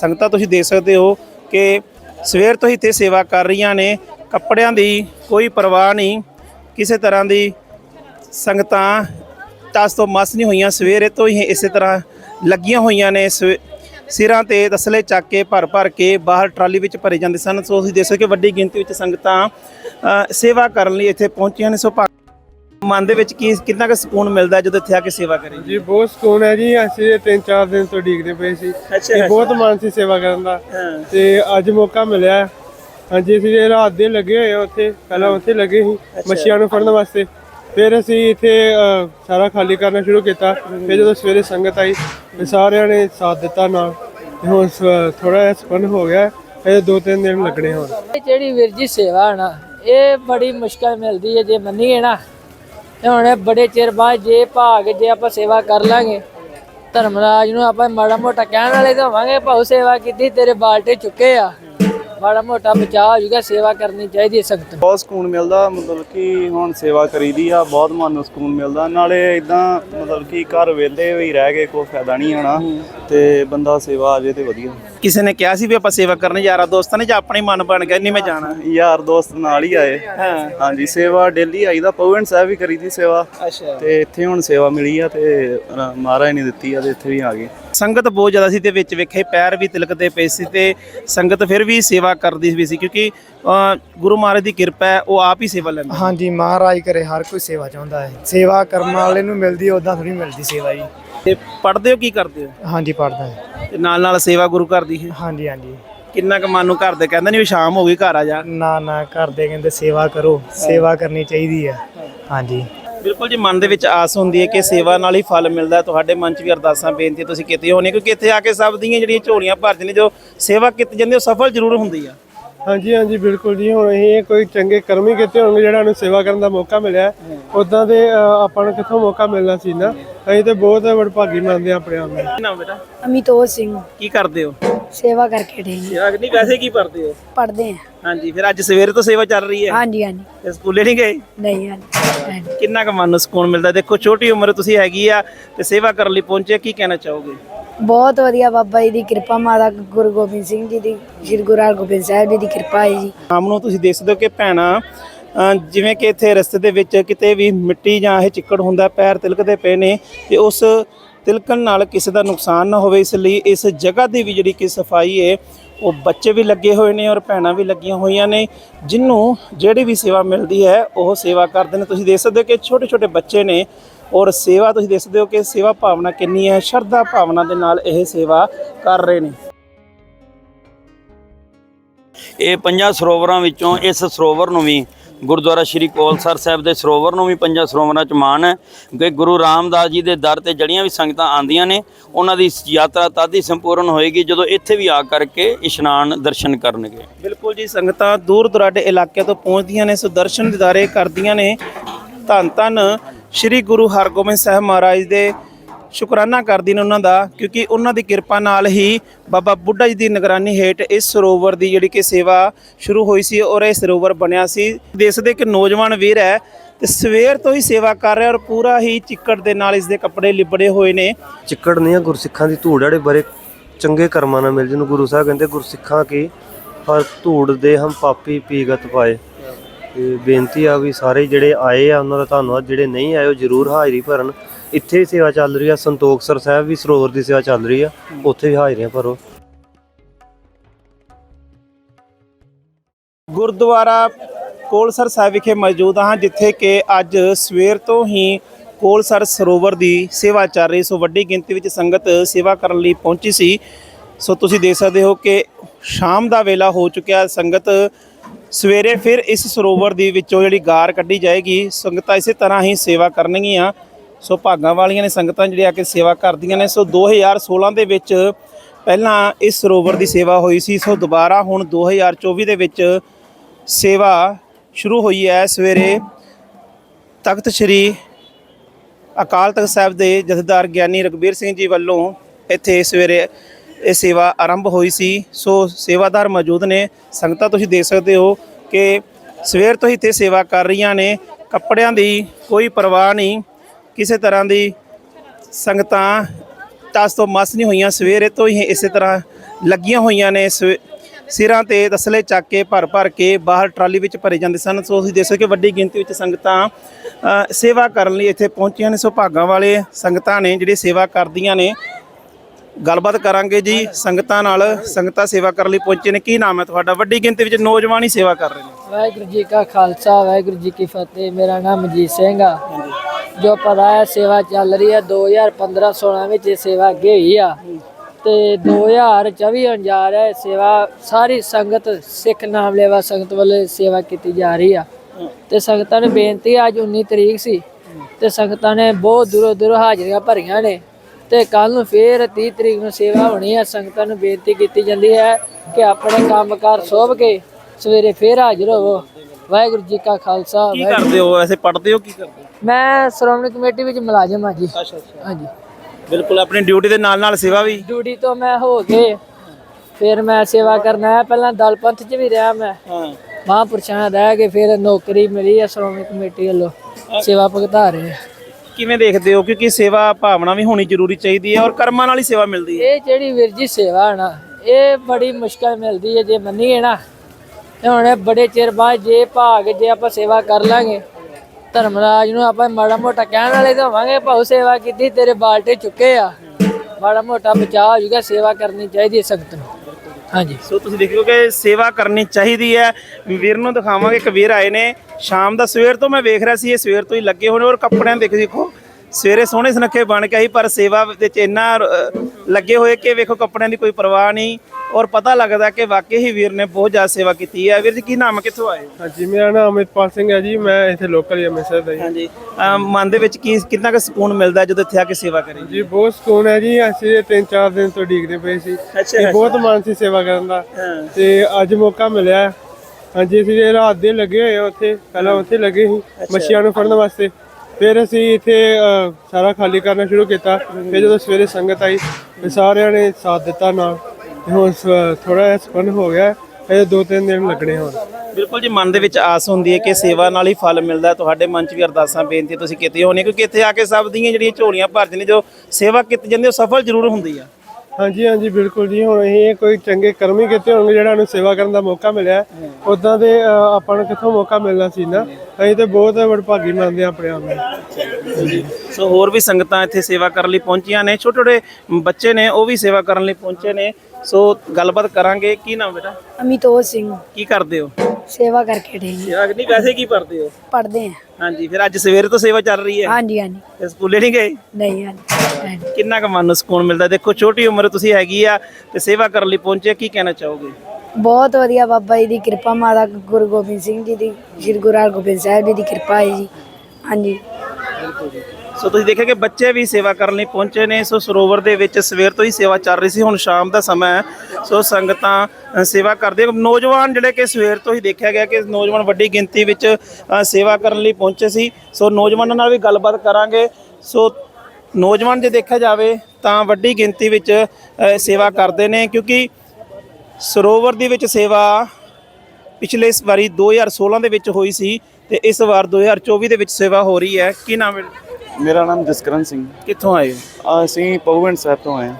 ਸੰਗਤਾਂ ਤੁਸੀਂ ਦੇਖ ਸਕਦੇ ਹੋ ਕਿ ਸਵੇਰ ਤੋਂ ਹੀ ਇੱਥੇ ਸੇਵਾ ਕਰ ਰਹੀਆਂ ਨੇ। ਕੱਪੜਿਆਂ ਦੀ ਕੋਈ ਪਰਵਾਹ ਨਹੀਂ। ਕਿਸੇ ਤਰ੍ਹਾਂ ਦੀ ਸੰਗਤਾਂ ਤਸ ਤੋਂ ਮਸ ਨਹੀਂ ਹੋਈਆਂ। ਸਵੇਰੇ ਤੋਂ ਹੀ ਇਸੇ ਤਰ੍ਹਾਂ ਲੱਗੀਆਂ ਹੋਈਆਂ ਨੇ। ਸਵੇ- ਸਿਰਾਂ ਤੇ ਤਸਲੇ ਚੱਕ ਕੇ ਭਰ ਭਰ ਕੇ ਬਾਹਰ ਟਰਾਲੀ ਵਿੱਚ ਭਰੇ ਜਾਂਦੇ ਸਨ। ਸੋ ਤੁਸੀਂ ਦੇਖ ਸਕਦੇ ਕਿ ਵੱਡੀ ਗਿਣਤੀ ਵਿੱਚ ਸੰਗਤਾਂ ਸੇਵਾ ਕਰਨ ਲਈ ਇੱਥੇ ਪਹੁੰਚੀਆਂ ਨੇ। ਸੋ ਭਾ- ਮਨ ਦੇ ਵਿੱਚ ਕੀ ਕਿੰਨਾ ਕੁ ਸਕੂਨ ਮਿਲਦਾ ਜਦੋਂ ਇੱਥੇ ਆ ਕੇ ਸੇਵਾ ਕਰੀ? ਜੀ ਬਹੁਤ ਸਕੂਨ ਹੈ ਜੀ। ਅਸੀਂ ਇਹ ਤਿੰਨ ਚਾਰ ਦਿਨ ਤੋਂ ਡੀਕਦੇ ਪਏ ਸੀ। ਅੱਛਾ, ਤੇ ਬਹੁਤ ਮਨ ਸੀ ਸੇਵਾ ਕਰਨ ਦਾ। ਤੇ ਅੱਜ ਮੌਕਾ ਮਿਲਿਆ। ਹਾਂਜੀ ਅਸੀਂ ਇਹ ਰਾਤ ਦੇ ਲੱਗੇ ਹੋਏ ਉੱਥੇ। ਪਹਿਲਾਂ ਉੱਥੇ ਲੱਗੇ ਸੀ ਮੱਛੀਆਂ ਨੂੰ ਫੜਨ ਵਾਸਤੇ। ਫਿਰ ਅਸੀਂ ਇੱਥੇ ਸਾਰਾ ਖਾਲੀ ਕਰਨਾ ਸ਼ੁਰੂ ਕੀਤਾ। ਫਿਰ ਜਦੋਂ ਸਵੇਰੇ ਸੰਗਤ ਆਈ ਤੇ ਸਾਰਿਆਂ ਨੇ ਸਾਥ ਦਿੱਤਾ ਨਾਲ। ਤੇ ਹੁਣ ਥੋੜਾ ਜਿਹਾ ਸਪਨ ਹੋ ਗਿਆ। ਇਹ ਦੋ ਤਿੰਨ ਦਿਨ ਲੱਗਣੇ ਹੁਣ। ਜਿਹੜੀ ਵੀਰ ਜੀ ਸੇਵਾ ਹੈ ਨਾ ਇਹ ਬੜੀ ਮੁਸ਼ਕਲ ਮਿਲਦੀ ਹੈ ਜੇ ਮੰਨੀਏ ਨਾ। ਤੇ ਹੁਣ ਬੜੇ ਚਿਰ ਬਾਅਦ ਜੇ ਭਾਗ ਜੇ ਆਪਾਂ ਸੇਵਾ ਕਰ ਲਾਂਗੇ, ਧਰਮਰਾਜ ਨੂੰ ਆਪਾਂ ਮਾੜਾ ਮੋਟਾ ਕਹਿਣ ਵਾਲੇ ਤਾਂ ਹੋਵਾਂਗੇ, ਭਾਉ ਸੇਵਾ ਕੀਤੀ, ਤੇਰੇ ਬਾਲਟੇ ਚੁੱਕੇ ਆ। ਮਾੜਾ ਮੋਟਾ ਬਚਾਅ ਹੋ ਜਾਊਗਾ ਸੇਵਾ ਕਰਨੀ ਚਾਹੀਦੀ ਹੈ ਸੰਗਤ ਨੂੰ। ਬਹੁਤ ਸਕੂਨ ਮਿਲਦਾ ਮਤਲਬ ਕਿ ਹੁਣ ਸੇਵਾ ਕਰੀਦੀ ਆ ਬਹੁਤ ਮਨ ਨੂੰ ਸਕੂਨ ਮਿਲਦਾ। ਨਾਲੇ ਇਦਾਂ ਮਤਲਬ ਕਿ ਘਰ ਵਿਹਲੇ ਵੀ ਰਹਿ ਕੇ ਕੋਈ ਫਾਇਦਾ ਨਹੀਂ ਆਣਾ ਤੇ ਬੰਦਾ ਸੇਵਾ ਆ ਜੇ ਤੇ ਵਧੀਆ। ਕਿਸੇ ਨੇ ਕਿਹਾ ਸੀ ਵੀ ਆਪਾਂ ਸੇਵਾ ਕਰਨ ਯਾਰਾਂ ਦੋਸਤਾਂ ਨੇ ਜਾਂ ਆਪਣਾ ਮਨ ਬਣ ਗਿਆ ਨਹੀਂ ਮੈਂ ਜਾਣਾ? ਯਾਰ ਦੋਸਤ ਨਾਲ ਹੀ ਆਏ। ਹਾਂ। ਹਾਂਜੀ ਸੇਵਾ ਡੇਲੀ ਆਈਦਾ ਪਵਨ ਸਾਹਿਬ ਵੀ ਕਰੀਦੀ ਸੇਵਾ। ਅੱਛਾ। ਤੇ ਇੱਥੇ ਹੁਣ ਸੇਵਾ ਮਿਲੀ ਆ ਤੇ ਮਹਾਰਾਜ ਨੇ ਦਿੱਤੀ ਆ ਤੇ ਇੱਥੇ ਵੀ ਆ ਗਏ। ਸੰਗਤ ਬਹੁਤ ਜ਼ਿਆਦਾ ਸੀ ਤੇ ਵਿੱਚ ਵੇਖੇ ਪੈਰ ਵੀ ਤਿਲਕਦੇ ਪਏ ਸੀ ਤੇ ਸੰਗਤ ਫਿਰ ਵੀ ਸੇਵਾ ਕਰਦੀ ਵੀ ਸੀ ਕਿਉਂਕਿ ਗੁਰੂ ਮਹਾਰਾਜ ਦੀ ਕਿਰਪਾ ਹੈ ਉਹ ਆਪ ਹੀ ਸੇਵਾ ਲੈਂਦੇ। ਹਾਂਜੀ ਮਹਾਰਾਜ ਕਰੇ ਹਰ ਕੋਈ ਸੇਵਾ ਚਾਹੁੰਦਾ ਹੈ। ਸੇਵਾ ਕਰਨ ਵਾਲੇ ਨੂੰ ਮਿਲਦੀ ਉਦਾਂ ਥੋੜੀ ਮਿਲਦੀ ਸੇਵਾ ਜੀ। ਤੇ ਪੜਦੇ ਹੋ ਕੀ ਕਰਦੇ ਹੋ? ਹਾਂਜੀ ਪੜਦਾ ਹੈ। ਤੇ ਨਾਲ ਨਾਲ ਸੇਵਾ ਗੁਰੂ ਘਰ ਦੀ ਹੈ? ਹਾਂਜੀ ਹਾਂਜੀ। ਕਿੰਨਾ ਕੁ ਮਨ ਨੂੰ ਘਰ ਦੇ ਕਹਿੰਦੇ ਨਹੀਂ ਵੀ ਸ਼ਾਮ ਹੋ ਗਈ ਘਰ ਆ ਜਾ। ਨਾ ਨਾ ਕਰਦੇ ਕਹਿੰਦੇ ਸੇਵਾ ਕਰੋ ਸੇਵਾ ਕਰਨੀ ਚਾਹੀਦੀ ਹੈ। ਹਾਂਜੀ। ਬਿਲਕੁਲ ਜੀ ਮਨ ਦੇ ਵਿੱਚ ਆਸ ਹੁੰਦੀ ਹੈ ਕਿ ਸੇਵਾ ਨਾਲ ਹੀ ਫਲ ਮਿਲਦਾ ਹੈ। ਤੁਹਾਡੇ ਮਨ 'ਚ ਵੀ ਅਰਦਾਸਾਂ ਬੇਨਤੀਆਂ ਤੁਸੀਂ ਕੀਤੀਆਂ ਹੋਣੀਆਂ ਕਿਉਂਕਿ ਇੱਥੇ ਆ ਕੇ ਸਭ ਦੀਆਂ ਜਿਹੜੀਆਂ ਝੋਲੀਆਂ ਭਰ ਜਾਂਦੀਆਂ ਜੋ ਸੇਵਾ ਕੀਤੀ ਜਾਂਦੀ ਉਹ ਸਫਲ ਜ਼ਰੂਰ ਹੁੰਦੀ ਆ। ਹਾਂਜੀ ਹਾਂਜੀ ਬਿਲਕੁਲ ਜੀ। ਹੁਣ ਅਸੀਂ ਇਹ ਕੋਈ ਚੰਗੇ ਕਰਮ ਹੀ ਕੀਤੇ ਹੋਣਗੇ ਜਿਹੜਾ ਨੂੰ ਸੇਵਾ ਕਰਨ ਦਾ ਮੌਕਾ ਮਿਲਿਆ ਉਦਾਂ ਦੇ ਆਪਾਂ ਨੂੰ ਕਿੱਥੋਂ ਮੌਕਾ ਮਿਲਣਾ ਸੀ ਨਾ? ਅਸੀਂ ਤੇ ਬਹੁਤ ਵਡਭਾਗੀ ਮੰਨਦੇ ਹਾਂ ਆਪਣੇ ਆਪ ਨੂੰ। ਕੀ ਨਾਮ ਬੇਟਾ? ਅਮਿਤੋਜ ਸਿੰਘ। ਕੀ ਕਰਦੇ ਹੋ? ਸੇਵਾ ਕਰਕੇ ਠੀਕ ਸੇਵਾ ਨਹੀਂ ਵੈਸੇ ਕੀ ਕਰਦੇ ਹੋ? ਪੜਦੇ ਆ। ਹਾਂਜੀ ਫਿਰ ਅੱਜ ਸਵੇਰੇ ਤੋਂ ਸੇਵਾ ਚੱਲ ਰਹੀ ਹੈ? ਹਾਂਜੀ ਹਾਂਜੀ। ਤੇ ਸਕੂਲੇ ਨਹੀਂ ਗਏ? ਨਹੀਂ ਹਾਂਜੀ ਕਿੰਨਾ ਕੁ ਮਨ ਨੂੰ ਸਕੂਨ ਮਿਲਦਾ? ਦੇਖੋ ਛੋਟੀ ਉਮਰ ਤੁਸੀਂ ਹੈਗੀ ਆ ਤੇ ਸੇਵਾ ਕਰਨ ਲਈ ਪਹੁੰਚੇ ਕੀ ਕਹਿਣਾ ਚਾਹੋਗੇ? ਬਹੁਤ ਵਧੀਆ ਬਾਬਾ ਜੀ ਦੀ ਕਿਰਪਾ ਮਾਤਾ ਗੁਰੂ ਗੋਬਿੰਦ ਸਿੰਘ ਜੀ ਦੀ ਸ਼੍ਰੀ ਗੁਰੂ ਹਰਗੋਬਿੰਦ ਸਾਹਿਬ ਜੀ ਦੀ ਕਿਰਪਾ ਹੈ ਜੀ। ਸ਼ਾਮ ਨੂੰ ਤੁਸੀਂ ਦੇਖ ਸਕਦੇ ਹੋ ਕਿ ਭੈਣਾਂ ਜਿਵੇਂ ਕਿ ਇੱਥੇ ਰਸਤੇ ਦੇ ਵਿੱਚ ਕਿਤੇ ਵੀ ਮਿੱਟੀ ਜਾਂ ਇਹ ਚਿੱਕੜ ਹੁੰਦਾ ਪੈਰ ਤਿਲਕਦੇ ਪਏ ਨੇ ਤੇ ਉਸ ਤਿਲਕਣ ਨਾਲ ਕਿਸੇ ਦਾ ਨੁਕਸਾਨ ਨਾ ਹੋਵੇ, ਇਸ ਲਈ ਇਸ ਜਗ੍ਹਾ ਦੀ ਵੀ ਜਿਹੜੀ ਕਿ ਸਫ਼ਾਈ ਹੈ, ਉਹ ਬੱਚੇ ਵੀ ਲੱਗੇ ਹੋਏ ਨੇ ਔਰ ਭੈਣਾਂ ਵੀ ਲੱਗੀਆਂ ਹੋਈਆਂ ਨੇ, ਜਿੰਨੂੰ ਜਿਹੜੀ ਵੀ ਸੇਵਾ ਮਿਲਦੀ ਹੈ, ਉਹ ਸੇਵਾ ਕਰਦੇ ਨੇ। ਤੁਸੀਂ ਦੇਖ ਸਕਦੇ ਹੋ ਕਿ ਛੋਟੇ ਛੋਟੇ ਬੱਚੇ ਨੇ ਔਰ ਸੇਵਾ, ਤੁਸੀਂ ਦੇਖ ਸਕਦੇ ਹੋ ਕਿ ਸੇਵਾ ਭਾਵਨਾ ਕਿੰਨੀ ਹੈ, ਸ਼ਰਧਾ ਭਾਵਨਾ ਦੇ ਨਾਲ ਇਹ ਸੇਵਾ ਕਰ ਰਹੇ ਨੇ। ਇਹ ਪੰਜਾਂ ਸਰੋਵਰਾਂ ਵਿੱਚੋਂ ਇਸ ਸਰੋਵਰ ਨੂੰ ਵੀ ਗੁਰਦੁਆਰਾ ਸ਼੍ਰੀ ਕੋਲਸਰ ਸਾਹਿਬ ਦੇ ਸਰੋਵਰ ਨੂੰ ਵੀ ਪੰਜਾਂ ਸਰੋਵਰਾਂ ਚ ਮਾਣ ਹੈ ਕਿ ਗੁਰੂ ਰਾਮਦਾਸ ਜੀ ਦੇ ਦਰ ਤੇ ਜੜੀਆਂ ਵੀ ਸੰਗਤਾਂ ਆਂਦੀਆਂ ਨੇ, ਉਹਨਾਂ ਦੀ ਯਾਤਰਾ ਤਦ ਹੀ ਸੰਪੂਰਨ ਹੋਏਗੀ ਜਦੋਂ ਇੱਥੇ ਵੀ ਆ ਕਰਕੇ ਇਸ਼ਨਾਨ ਦਰਸ਼ਨ ਕਰਨਗੇ। ਬਿਲਕੁਲ ਜੀ, ਸੰਗਤਾਂ ਦੂਰ ਦੁਰਾਡੇ ਇਲਾਕਿਆਂ ਤੋਂ ਪਹੁੰਚਦੀਆਂ ਨੇ, ਸੋ ਦਰਸ਼ਨ ਦਿਦਾਰੇ ਕਰਦੀਆਂ ਨੇ। ਧੰਨ ਧੰਨ ਸ੍ਰੀ ਗੁਰੂ ਹਰਗੋਬਿੰਦ ਸਾਹਿਬ ਮਹਾਰਾਜ ਦੇ ਸ਼ੁਕਰਾਨਾ ਕਰਦੇ ਨੇ ਉਹਨਾਂ ਦਾ, ਕਿਉਂਕਿ ਉਹਨਾਂ ਦੀ ਕਿਰਪਾ ਨਾਲ ਹੀ ਬਾਬਾ ਬੁੱਢਾ ਜੀ ਦੀ ਨਿਗਰਾਨੀ ਹੇਠ ਇਸ ਸਰੋਵਰ ਦੀ ਜਿਹੜੀ ਕਿ ਸੇਵਾ ਸ਼ੁਰੂ ਹੋਈ ਸੀ ਔਰ ਇਹ ਸਰੋਵਰ ਬਣਿਆ ਸੀ। ਦੇਸ਼ ਦੇ ਇੱਕ ਨੌਜਵਾਨ ਵੀਰ ਹੈ, ਤੇ ਸਵੇਰ ਤੋਂ ਹੀ ਸੇਵਾ ਕਰ ਰਿਹਾ ਔਰ ਪੂਰਾ ਹੀ ਚਿੱਕੜ ਦੇ ਨਾਲ ਇਸ ਦੇ ਕੱਪੜੇ ਲਿਬੜੇ ਹੋਏ ਨੇ। ਚਿੱਕੜ ਨਹੀਂ ਆ ਗੁਰਸਿੱਖਾਂ ਦੀ ਧੂੜ ਜਿਹੜੇ ਬੜੇ ਚੰਗੇ ਕਰਮਾਂ ਨਾਲ ਮਿਲ ਜਿਹਨੂੰ ਗੁਰੂ ਸਾਹਿਬ ਕਹਿੰਦੇ ਗੁਰਸਿੱਖਾਂ ਕੀ ਹਰ ਧੂੜ ਦੇ ਹਮ ਪਾਪੀ ਪੀਗਤ ਪਾਏ। ਤੇ ਬੇਨਤੀ ਆ ਵੀ ਸਾਰੇ ਜਿਹੜੇ ਆਏ ਆ, ਉਹਨਾਂ ਦਾ ਧੰਨਵਾਦ। ਜਿਹੜੇ ਨਹੀਂ ਆਏ, ਉਹ ਜ਼ਰੂਰ ਹਾਜ਼ਰੀ ਭਰਨ। ਇੱਥੇ ਵੀ ਸੇਵਾ ਚੱਲ ਰਹੀ ਆ। ਸੰਤੋਖਸਰ ਸਾਹਿਬ ਵੀ ਸਰੋਵਰ ਦੀ ਸੇਵਾ ਚੱਲ ਰਹੀ ਆ। ਉੱਥੇ ਵੀ ਹਾਜ਼ਰੀਆਂ ਭਰੋ। ਗੁਰਦੁਆਰਾ ਕੋਲਸਰ ਸਾਹਿਬ ਵਿਖੇ ਮੌਜੂਦ ਹਾਂ, ਜਿੱਥੇ ਕਿ ਅੱਜ ਸਵੇਰ ਤੋਂ ਹੀ ਕੋਲਸਰ ਸਰੋਵਰ ਦੀ ਸੇਵਾ ਚੱਲ ਰਹੀ। ਸੋ ਵੱਡੀ ਗਿਣਤੀ ਵਿੱਚ ਸੰਗਤ ਸੇਵਾ ਕਰਨ ਲਈ ਪਹੁੰਚੀ ਸੀ। ਸੋ ਤੁਸੀਂ ਦੇਖ ਸਕਦੇ ਹੋ ਕਿ ਸ਼ਾਮ ਦਾ ਵੇਲਾ ਹੋ ਚੁੱਕਿਆ। ਸੰਗਤ ਸਵੇਰੇ ਫਿਰ ਇਸ ਸਰੋਵਰ ਦੀ ਵਿੱਚੋਂ ਜਿਹੜੀ ਗਾਰ ਕੱਢੀ ਜਾਏਗੀ, ਸੰਗਤਾਂ ਇਸੇ ਤਰ੍ਹਾਂ ਹੀ ਸੇਵਾ ਕਰਨਗੀਆਂ। ਸੋ ਭਾਗਾਂ ਵਾਲੀਆਂ ਨੇ ਸੰਗਤਾਂ ਜਿਹੜੀਆਂ ਆ ਕੇ ਸੇਵਾ ਕਰਦੀਆਂ ਨੇ। ਸੋ 2016 ਦੇ ਵਿੱਚ ਪਹਿਲਾਂ ਇਸ ਸਰੋਵਰ ਦੀ ਸੇਵਾ ਹੋਈ ਸੀ। ਸੋ ਦੁਬਾਰਾ ਹੁਣ 2024 ਦੇ ਵਿੱਚ ਸੇਵਾ ਸ਼ੁਰੂ ਹੋਈ ਹੈ। ਸਵੇਰੇ ਤਖਤ ਸ੍ਰੀ ਅਕਾਲ ਤਖਤ ਸਾਹਿਬ ਦੇ ਜਥੇਦਾਰ ਗਿਆਨੀ ਰਗਬੀਰ ਸਿੰਘ ਜੀ ਵੱਲੋਂ ਇੱਥੇ ਸਵੇਰੇ ਇਹ ਸੇਵਾ ਆਰੰਭ ਹੋਈ ਸੀ। ਸੋ ਸੇਵਾਦਾਰ ਮੌਜੂਦ ਨੇ। ਸੰਗਤਾਂ ਤੁਸੀਂ ਦੇਖ ਸਕਦੇ ਹੋ ਕਿ ਸਵੇਰ ਤੋਂ ਹੀ ਇੱਥੇ ਸੇਵਾ ਕਰ ਰਹੀਆਂ ਨੇ। ਕੱਪੜਿਆਂ ਦੀ ਕੋਈ ਪਰਵਾਹ ਨਹੀਂ। ਕਿਸੇ ਤਰ੍ਹਾਂ ਦੀ ਸੰਗਤਾਂ ਤਸ ਤੋਂ ਮਸ ਨਹੀਂ ਹੋਈਆਂ। ਸਵੇਰੇ ਤੋਂ ਹੀ ਇਸੇ ਤਰ੍ਹਾਂ ਲੱਗੀਆਂ ਹੋਈਆਂ ਨੇ। ਸਵੇ- ਸਿਰਾਂ ਤੇ ਤਸਲੇ ਚੱਕ ਕੇ ਭਰ ਭਰ ਕੇ ਬਾਹਰ ਟਰਾਲੀ ਵਿੱਚ ਭਰੇ ਜਾਂਦੇ ਸਨ। ਸੋ ਤੁਸੀਂ ਦੇਖੋ ਕਿ ਵੱਡੀ ਗਿਣਤੀ ਵਿੱਚ ਸੰਗਤਾਂ ਸੇਵਾ ਕਰਨ ਲਈ ਇੱਥੇ ਪਹੁੰਚੀਆਂ ਨੇ। ਸੋ ਭਾਗਾਂ ਵਾਲੇ ਸੰਗਤਾਂ ਨੇ ਜਿਹੜੇ ਸੇਵਾ ਕਰਦੀਆਂ ਨੇ। ਗੱਲਬਾਤ ਕਰਾਂਗੇ ਜੀ। ਸੰਗਤਾਂ ਨਾਲ ਸੰਗਤਾਂ ਸੇਵਾ ਕਰਨ ਲਈ ਪਹੁੰਚੇ ਨੇ। ਕੀ ਨਾਮ ਹੈ ਤੁਹਾਡਾ? ਵੱਡੀ ਗਿਣਤੀ ਵਿੱਚ ਨੌਜਵਾਨ ਹੀ ਸੇਵਾ ਕਰ ਰਹੇ ਨੇ। ਵਾਹਿਗੁਰੂ ਜੀ ਕਾ ਖਾਲਸਾ ਵਾਹਿਗੁਰੂ ਜੀ ਕੀ ਫਤਿਹ। ਮੇਰਾ ਨਾਮ ਮਨਜੀਤ ਸਿੰਘ ਆ। ਜੋ ਪਤਾ ਹੈ ਸੇਵਾ ਚੱਲ ਰਹੀ ਹੈ। 2015 16 ਵਿੱਚ ਇਹ ਸੇਵਾ ਅੱਗੇ ਹੋਈ ਆ। ਤੇ 2024 ਹੁਣ ਜਾ ਰਿਹਾ ਹੈ ਸੇਵਾ ਸਾਰੀ ਸੰਗਤ ਸਿੱਖ ਨਾਮ ਲੈਵਾ ਸੰਗਤ ਵੱਲੋਂ ਸੇਵਾ ਕੀਤੀ ਜਾ ਰਹੀ ਆ। ਤੇ ਸੰਗਤਾਂ ਨੇ ਬੇਨਤੀ ਅੱਜ 19 ਤਰੀਕ ਸੀ। ਤੇ ਸੰਗਤਾਂ ਨੇ ਬਹੁਤ ਦੂਰੋਂ ਦੂਰੋਂ ਹਾਜ਼ਰੀਆਂ ਭਰੀਆਂ ਨੇ। ਤੇ ਕੱਲ ਨੂੰ ਫੇਰ 30 ਤਰੀਕ ਨੂੰ ਸੇਵਾ ਹੋਣੀ ਹੈ ਸੰਗਤਾਂ ਨੂੰ ਬੇਨਤੀ ਕੀਤੀ ਜਾਂਦੀ ਹੈ ਕਿ ਆਪਣੇ ਕੰਮਕਾਰ ਸੋਭ ਕੇ ਸਵੇਰੇ ਫੇਰ ਹਾਜ਼ਰ ਹੋਵੋ। ਵਾਹਿਗੁਰੂ ਜੀ ਕਾ ਖਾਲਸਾ ਕੀ ਕਰਦੇ ਹੋ? ਵੈਸੇ ਪੜ੍ਹਦੇ ਹੋ ਕੀ ਕਰਦੇ ਹੋ? ਮੈਂ ਸ਼੍ਰੋਮਣੀ ਕਮੇਟੀ ਵਿੱਚ ਮੁਲਾਜ਼ਮ ਹਾਂ ਜੀ। ਅੱਛਾ ਅੱਛਾ। ਹਾਂਜੀ। ਬਿਲਕੁਲ ਆਪਣੀ ਡਿਊਟੀ ਦੇ ਨਾਲ ਨਾਲ ਸੇਵਾ ਵੀ? ਡਿਊਟੀ ਤੋਂ ਮੈਂ ਹੋ ਕੇ ਫਿਰ ਮੈਂ ਸੇਵਾ ਕਰਨਾ ਹੈ। ਪਹਿਲਾਂ ਦਲ ਪੰਥ 'ਚ ਵੀ ਰਿਹਾ ਮੈਂ। ਹਾਂ। ਮਹਾਂਪੁਰਸ਼ਾਂ ਦਾ ਰਹਿ ਕੇ ਫਿਰ ਨੌਕਰੀ ਮਿਲੀ ਹੈ ਸ਼੍ਰੋਮਣੀ ਕਮੇਟੀ ਵੱਲੋਂ। ਸੇਵਾ ਭੁਗਤਾ ਰਹੇ ਹਾਂ। ਕਿਵੇਂ ਦੇਖਦੇ ਹੋ? ਕਿਉਂਕਿ ਸੇਵਾ ਭਾਵਨਾ ਵੀ ਹੋਣੀ ਜ਼ਰੂਰੀ ਚਾਹੀਦੀ ਹੈ ਔਰ ਕਰਮਾਂ ਨਾਲ ਹੀ ਸੇਵਾ ਮਿਲਦੀ ਹੈ। ਇਹ ਜਿਹੜੀ ਵੀਰ ਜੀ ਸੇਵਾ ਹੈ ਨਾ, ਇਹ ਬੜੀ ਮੁਸ਼ਕਲ ਮਿਲਦੀ ਹੈ ਜੇ ਮੰਨੀਏ ਨਾ। ਤੇ ਹੁਣ ਬੜੇ ਚਿਰ ਬਾਅਦ ਜੇ ਭਾਗ ਜੇ ਆਪਾਂ ਸੇਵਾ ਕਰ ਲਾਂਗੇ, ਧਰਮਰਾਜ ਨੂੰ ਆਪਾਂ ਮਾੜਾ ਮੋਟਾ ਕਹਿਣ ਵਾਲੇ ਤਾਂ ਹੋਵਾਂਗੇ, ਭਾਉ ਸੇਵਾ ਕੀਤੀ, ਤੇਰੇ ਬਾਲਟੇ ਚੁੱਕੇ ਆ। ਮਾੜਾ ਮੋਟਾ ਬਚਾਅ ਹੋ ਜਾਊਗਾ, ਸੇਵਾ ਕਰਨੀ ਚਾਹੀਦੀ ਹੈ ਸੰਗਤ ਨੂੰ। ਹਾਂਜੀ। ਸੋ ਤੁਸੀਂ ਦੇਖਿਓ ਕਿ ਸੇਵਾ ਕਰਨੀ ਚਾਹੀਦੀ ਹੈ। ਵੀਰ ਨੂੰ ਦਿਖਾਵਾਂਗੇ, ਇੱਕ ਵੀਰ ਆਏ ਨੇ। ਸ਼ਾਮ ਦਾ ਸਵੇਰ ਤੋਂ ਮੈਂ ਵੇਖ ਰਿਹਾ ਸੀ, ਇਹ ਸਵੇਰ ਤੋਂ ਹੀ ਲੱਗੇ ਹੋਣੇ ਔਰ ਕੱਪੜਿਆਂ ਦੇਖ, ਦੇਖੋ। ਸਵੇਰੇ ਸੋਹਣੇ ਸੁਨੱਖੇ ਬਣ ਕੇ ਆਈ, ਪਰ ਸੇਵਾ ਵਿੱਚ ਇੰਨਾ ਲੱਗੇ ਹੋਏ ਕਿ ਵੇਖੋ ਕੱਪੜਿਆਂ ਦੀ ਕੋਈ ਪਰਵਾਹ ਨਹੀਂ। ਔਰ ਪਤਾ ਲੱਗਦਾ ਕਿ ਵਾਕਈ ਹੀ ਵੀਰ ਨੇ ਬਹੁਤ ਜ਼ਿਆਦਾ ਸੇਵਾ ਕੀਤੀ ਹੈ। ਵੀਰ ਜੀ ਕੀ ਨਾਮ ਹੈ? ਕਿੱਥੋਂ ਆਏ ਹੋ? ਹਾਂਜੀ ਮੇਰਾ ਨਾਮ ਅਮਿਤਪਾਲ ਸਿੰਘ ਹੈ ਜੀ। ਮੈਂ ਇੱਥੇ ਲੋਕਲ ਹੀ ਅੰਮ੍ਰਿਤਸਰ ਦਾ ਜੀ। ਹਾਂਜੀ। ਮਨ ਦੇ ਵਿੱਚ ਕੀ ਕਿੰਨਾ ਕੁ ਸਕੂਨ ਮਿਲਦਾ ਜਦੋਂ ਇੱਥੇ ਆ ਕੇ ਸੇਵਾ ਕਰੀ? ਜੀ ਬਹੁਤ ਸਕੂਨ ਹੈ ਜੀ। ਅਸੀਂ ਇਹ ਤਿੰਨ ਚਾਰ ਦਿਨ ਤੋਂ ਡੀਕਦੇ ਪਏ ਸੀ। ਇਹ ਬਹੁਤ ਮਨ ਸੀ ਸੇਵਾ ਕਰਨ ਦਾ। ਹਾਂ। ਤੇ ਅੱਜ ਮੌਕਾ ਮਿਲਿਆ। ਹੈ। ਹਾਂਜੀ ਅਸੀਂ ਇਹ ਰਾਤ ਦੇ ਲੱਗੇ ਹੋਏ ਹਾਂ ਉੱਥੇ। ਪਹਿਲਾਂ ਉੱਥੇ ਲੱਗੇ ਸੀ ਮੱਛੀਆਂ ਨੂੰ ਫੜਨ ਵਾਸਤੇ। ਫਿਰ ਅਸੀਂ ਇੱਥੇ ਸਾਰਾ ਖਾਲੀ ਕਰਨਾ ਸ਼ੁਰੂ ਕੀਤਾ। ਫਿਰ ਜਦੋਂ ਸਵੇਰੇ ਸੰਗਤ ਆਈ ਸਾਰਿਆਂ ਨੇ ਸਾਥ ਦਿੱਤਾ ਨਾਲ। ਤੇ ਹੁਣ ਥੋੜਾ ਜਿਹਾ ਸਪਨ ਹੋ ਗਿਆ ਇਹ ਦੋ ਤਿੰਨ ਦਿਨ ਲੱਗਣੇ ਹੁਣ। ਬਿਲਕੁਲ ਜੀ ਮਨ ਦੇ ਵਿੱਚ ਆਸ ਹੁੰਦੀ ਹੈ ਕਿ ਸੇਵਾ ਨਾਲ ਹੀ ਫਲ ਮਿਲਦਾ। ਤੁਹਾਡੇ ਮਨ 'ਚ ਵੀ ਅਰਦਾਸਾਂ ਬੇਨਤੀ ਤੁਸੀਂ ਕੀਤੀਆਂ ਹੋਣੀਆਂ ਕਿਉਂਕਿ ਇੱਥੇ ਆ ਕੇ ਸਭ ਦੀਆਂ ਜਿਹੜੀਆਂ ਝੋਲੀਆਂ ਭਰਦੇ ਨੇ ਜੋ ਸੇਵਾ ਕੀਤੀ ਜਾਂਦੀ ਉਹ ਸਫਲ ਜ਼ਰੂਰ ਹੁੰਦੀ ਆ। ਹਾਂਜੀ ਹਾਂਜੀ ਬਿਲਕੁਲ ਜੀ ਹੁਣ ਅਸੀਂ ਇਹ ਕੋਈ ਚੰਗੇ ਕਰਮ ਹੀ ਕੀਤੇ ਹੋਣਗੇ ਜਿਹੜਾ ਨੂੰ ਸੇਵਾ ਕਰਨ ਦਾ ਮੌਕਾ ਮਿਲਿਆ। ਉਦਾਂ ਦੇ ਆਪਾਂ ਨੂੰ ਕਿੱਥੋਂ ਮੌਕਾ ਮਿਲਣਾ ਸੀ ਨਾ ਅਸੀਂ ਤੇ ਬਹੁਤ ਵਡਭਾਗੀ ਮੰਨਦੇ ਹਾਂ ਆਪਣੇ ਆਪ ਨੂੰ। ਸੋ ਹੋਰ ਵੀ ਸੰਗਤਾਂ ਇੱਥੇ ਸੇਵਾ ਕਰਨ ਲਈ ਪਹੁੰਚੀਆਂ ਨੇ ਛੋਟੇ ਛੋਟੇ ਬੱਚੇ ਨੇ ਉਹ ਵੀ ਸੇਵਾ ਕਰਨ ਲਈ ਪਹੁੰਚੇ ਨੇ। ਸੋ ਗੱਲਬਾਤ ਕਰਾਂਗੇ। ਕੀ ਨਾਮ ਬੇਟਾ? ਅਮਿਤੋਜ ਸਿੰਘ। ਕੀ ਕਰਦੇ ਹੋ? ਸੇਵਾ ਕਰਕੇ ਠੇਂਗੇ ਸੇਵਾ ਨਹੀਂ ਵੈਸੇ ਕੀ ਕਰਦੇ ਹੋ? ਪੜਦੇ ਆ। ਹਾਂਜੀ ਫਿਰ ਅੱਜ ਸਵੇਰੇ ਤੋਂ ਸੇਵਾ ਚੱਲ ਰਹੀ ਹੈ? ਹਾਂਜੀ ਹਾਂਜੀ। ਤੇ ਸਕੂਲੇ ਨਹੀਂ ਗਏ? ਨਹੀਂ ਹਾਂਜੀ ਕਿੰਨਾ ਕੁ ਮਨ ਨੂੰ ਸਕੂਨ ਮਿਲਦਾ? ਦੇਖੋ ਛੋਟੀ ਉਮਰ ਤੁਸੀਂ ਹੈਗੀ ਆ ਤੇ ਸੇਵਾ ਕਰਨ ਲਈ ਪਹੁੰਚੇ ਕੀ ਕਹਿਣਾ ਚਾਹੋਗੇ? ਬਹੁਤ ਵਧੀਆ ਬਾਬਾ ਜੀ ਦੀ ਕਿਰਪਾ ਮਾਤਾ ਗੁਰੂ ਗੋਬਿੰਦ ਸਿੰਘ ਜੀ ਦੀ ਸ਼੍ਰੀ ਗੁਰੂ ਹਰਗੋਬਿੰਦ ਸਾਹਿਬ ਜੀ ਦੀ ਕਿਰਪਾ ਹੈ ਜੀ। ਹਾਂਜੀ। ਸੋ ਤੁਸੀਂ ਦੇਖਿਆ ਕਿ ਬੱਚੇ ਵੀ ਸੇਵਾ ਕਰਨ ਲਈ ਪਹੁੰਚੇ ਨੇ। ਸੋ ਸਰੋਵਰ ਦੇ ਵਿੱਚ ਸਵੇਰ ਤੋਂ ਹੀ ਸੇਵਾ ਚੱਲ ਰਹੀ ਸੀ, ਹੁਣ ਸ਼ਾਮ ਦਾ ਸਮਾਂ ਹੈ। ਸੋ ਸੰਗਤਾਂ ਸੇਵਾ ਕਰਦੇ ਨੌਜਵਾਨ ਜਿਹੜੇ ਕਿ ਸਵੇਰ ਤੋਂ ਹੀ ਦੇਖਿਆ ਗਿਆ ਕਿ ਨੌਜਵਾਨ ਵੱਡੀ ਗਿਣਤੀ ਵਿੱਚ ਸੇਵਾ ਕਰਨ ਲਈ ਪਹੁੰਚੇ ਸੀ। ਸੋ ਨੌਜਵਾਨਾਂ ਨਾਲ ਵੀ ਗੱਲਬਾਤ ਕਰਾਂਗੇ। ਸੋ ਨੌਜਵਾਨ ਜੇ ਦੇਖਿਆ ਜਾਵੇ ਤਾਂ ਵੱਡੀ ਗਿਣਤੀ ਵਿੱਚ ਸੇਵਾ ਕਰਦੇ ਨੇ ਕਿਉਂਕਿ ਸਰੋਵਰ ਦੇ ਵਿੱਚ ਸੇਵਾ ਪਿਛਲੇ ਇਸ ਵਾਰੀ 2016 ਦੇ ਵਿੱਚ ਹੋਈ ਸੀ ਤੇ ਇਸ ਵਾਰ 2024 ਦੇ ਵਿੱਚ ਸੇਵਾ ਹੋ ਰਹੀ ਹੈ। ਕੀ ਨਾਮ ਹੈ? ਮੇਰਾ ਨਾਮ ਜਸਕਰਨ ਸਿੰਘ। ਕਿੱਥੋਂ ਆਏ ਹੋ? ਅਸੀਂ ਪਵਨ ਸਾਹਿਬ ਤੋਂ ਆਏ ਹਾਂ।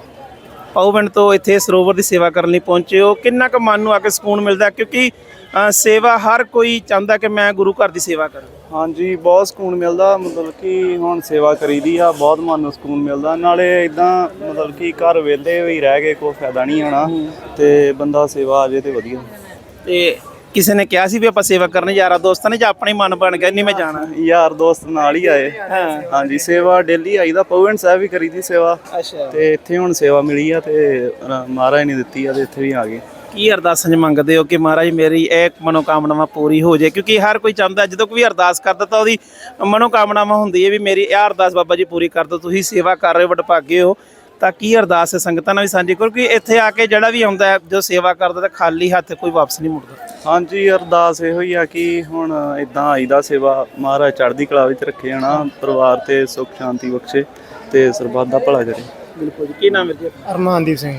ਪਾਉਵਿੰਡ ਤੋਂ ਇੱਥੇ ਸਰੋਵਰ ਦੀ ਸੇਵਾ ਕਰਨ ਲਈ ਪਹੁੰਚੇ ਹੋ। ਕਿੰਨਾ ਕੁ ਮਨ ਨੂੰ ਆ ਕੇ ਸਕੂਨ ਮਿਲਦਾ? ਕਿਉਂਕਿ ਅ, ਸੇਵਾ ਹਰ ਕੋਈ ਚਾਹੁੰਦਾ ਕਿ ਮੈਂ ਗੁਰੂ ਘਰ ਦੀ ਸੇਵਾ ਕਰਾਂ। ਹਾਂਜੀ ਬਹੁਤ ਸਕੂਨ ਮਿਲਦਾ। ਮਤਲਬ ਕਿ ਹੁਣ ਸੇਵਾ ਕਰੀਦੀ ਆ ਬਹੁਤ ਮਨ ਨੂੰ ਸਕੂਨ ਮਿਲਦਾ। ਨਾਲੇ ਇਦਾਂ ਮਤਲਬ ਕਿ ਘਰ ਵਿਹਲੇ ਵੀ ਰਹਿ ਕੇ ਕੋਈ ਫਾਇਦਾ ਨਹੀਂ ਹਨਾ ਤੇ ਬੰਦਾ ਸੇਵਾ ਆ ਜੇ ਤੇ ਵਧੀਆ। ਤੇ ਕਿਸੇ ਨੇ ਕਿਹਾ ਸੀ ਵੀ ਆਪਾਂ ਸੇਵਾ ਕਰਨ ਯਾਰਾ ਦੋਸਤਾਂ ਨੇ ਜਾਂ ਆਪਣਾ ਮਨ ਬਣ ਗਿਆ ਨਹੀਂ ਮੈਂ ਜਾਣਾ। ਯਾਰ ਦੋਸਤ ਨਾਲ ਹੀ ਆਏ। ਹਾਂ। ਹਾਂਜੀ ਸੇਵਾ ਡੇਲੀ ਆਈਦਾ ਪਵਨ ਸਾਹਿਬ ਵੀ ਕਰੀਦੀ ਸੇਵਾ। ਅੱਛਾ। ਤੇ ਇੱਥੇ ਹੁਣ ਸੇਵਾ ਮਿਲੀ ਆ ਤੇ ਮਹਾਰਾਜ ਨੇ ਦਿੱਤੀ ਆ ਤੇ ਇੱਥੇ ਵੀ ਆ ਗਏ। ਕੀ ਅਰਦਾਸਾਂ 'ਚ ਮੰਗਦੇ ਹੋ ਕਿ ਮਹਾਰਾਜ ਮੇਰੀ ਇਹ ਮਨੋਕਾਮਨਾਵਾਂ ਪੂਰੀ ਹੋ ਜਾਏ? ਕਿਉਂਕਿ ਹਰ ਕੋਈ ਚਾਹੁੰਦਾ ਜਦੋਂ ਕੋਈ ਅਰਦਾਸ ਕਰਦਾ ਤਾਂ ਉਹਦੀ ਮਨੋਕਾਮਨਾਵਾਂ ਹੁੰਦੀ ਹੈ ਵੀ ਮੇਰੀ ਇਹ ਅਰਦਾਸ ਬਾਬਾ ਜੀ ਪੂਰੀ ਕਰ ਦਿਓ ਤੁਸੀਂ ਸੇਵਾ ਕਰ ਰਹੇ ਹੋ ਵਡਭਾਗੇ ਹੋ। ਤਾਂ ਕੀ ਅਰਦਾਸ ਹੈ ਸੰਗਤਾਂ ਨਾਲ ਵੀ ਸਾਂਝੀ? ਕਰੋ ਕਿਉਂਕਿ ਇੱਥੇ ਆ ਕੇ ਜਿਹੜਾ ਵੀ ਆਉਂਦਾ ਹੈ ਜੋ ਸੇਵਾ ਕਰਦਾ ਤਾਂ ਖਾਲੀ ਹੱਥ ਕੋਈ ਵਾਪਸ ਨਹੀਂ ਮੁੜਦਾ। ਹਾਂਜੀ ਅਰਦਾਸ ਇਹੋ ਹੀ ਆ ਕਿ ਹੁਣ ਇਦਾਂ ਆਈਦਾ ਸੇਵਾ। ਮਹਾਰਾਜ ਚੜ੍ਹਦੀ ਕਲਾ ਵਿੱਚ ਰੱਖੇ ਹਨਾ ਪਰਿਵਾਰ ਤੇ ਸੁੱਖ ਸ਼ਾਂਤੀ ਬਖਸ਼ੇ ਤੇ ਸਰਬੱਤ ਦਾ ਭਲਾ ਕਰੇ। ਬਿਲਕੁਲ ਜੀ ਕੀ ਨਾਮ ਹੈ ਜੀ ਅਰਮਾਨਦੀਪ ਸਿੰਘ।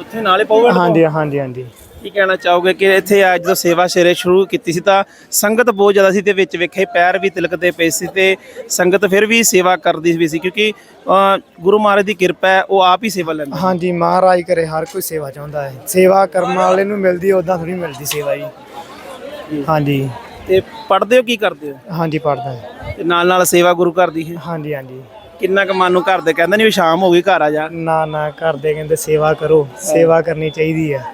ਉੱਥੇ ਨਾਲੇ ਪਾਉਗਾ ਹਾਂਜੀ ਹਾਂਜੀ ਹਾਂਜੀ। ਕੀ ਕਹਿਣਾ ਚਾਹੋਗੇ ਕਿ ਇੱਥੇ ਅੱਜ ਜਦੋਂ ਸੇਵਾ ਸ਼ੇਰੇ ਸ਼ੁਰੂ ਕੀਤੀ ਸੀ ਤਾਂ ਸੰਗਤ ਬਹੁਤ ਜ਼ਿਆਦਾ ਸੀ ਤੇ ਵਿੱਚ ਵੇਖੇ ਪੈਰ ਵੀ ਤਿਲਕਦੇ ਪਏ ਸੀ ਤੇ ਸੰਗਤ ਫਿਰ ਵੀ ਸੇਵਾ ਕਰਦੀ ਵੀ ਸੀ ਕਿਉਂਕਿ ਗੁਰੂ ਮਹਾਰਾਜ ਦੀ ਕਿਰਪਾ ਹੈ ਉਹ ਆਪ ਹੀ ਸੇਵਾ ਲੈਂਦੇ। ਹਾਂਜੀ ਮਹਾਰਾਜ ਕਰੇ ਹਰ ਕੋਈ ਸੇਵਾ ਚਾਹੁੰਦਾ ਹੈ। ਸੇਵਾ ਕਰਮ ਵਾਲੇ ਨੂੰ ਮਿਲਦੀ ਉਦਾਂ ਥੋੜੀ ਮਿਲਦੀ ਸੇਵਾ ਜੀ। ਹਾਂਜੀ। ਤੇ ਪੜਦੇ ਹੋ ਕੀ ਕਰਦੇ ਹੋ? ਹਾਂਜੀ ਪੜਦਾ ਹੈ ਤੇ ਨਾਲ ਨਾਲ ਸੇਵਾ ਗੁਰੂ ਘਰ ਦੀ ਹੈ। ਹਾਂਜੀ ਹਾਂਜੀ। ਕਿੰਨਾ ਕੁ ਮਨ ਨੂੰ ਘਰ ਦੇ ਕਹਿੰਦੇ ਨਹੀਂ ਵੀ ਸ਼ਾਮ ਹੋ ਗਈ ਘਰ ਆ ਜਾ। ਨਾ ਨਾ ਕਰਦੇ ਕਹਿੰਦੇ ਸੇਵਾ ਕਰੋ ਸੇਵਾ ਕਰਨੀ ਚਾਹੀਦੀ ਹੈ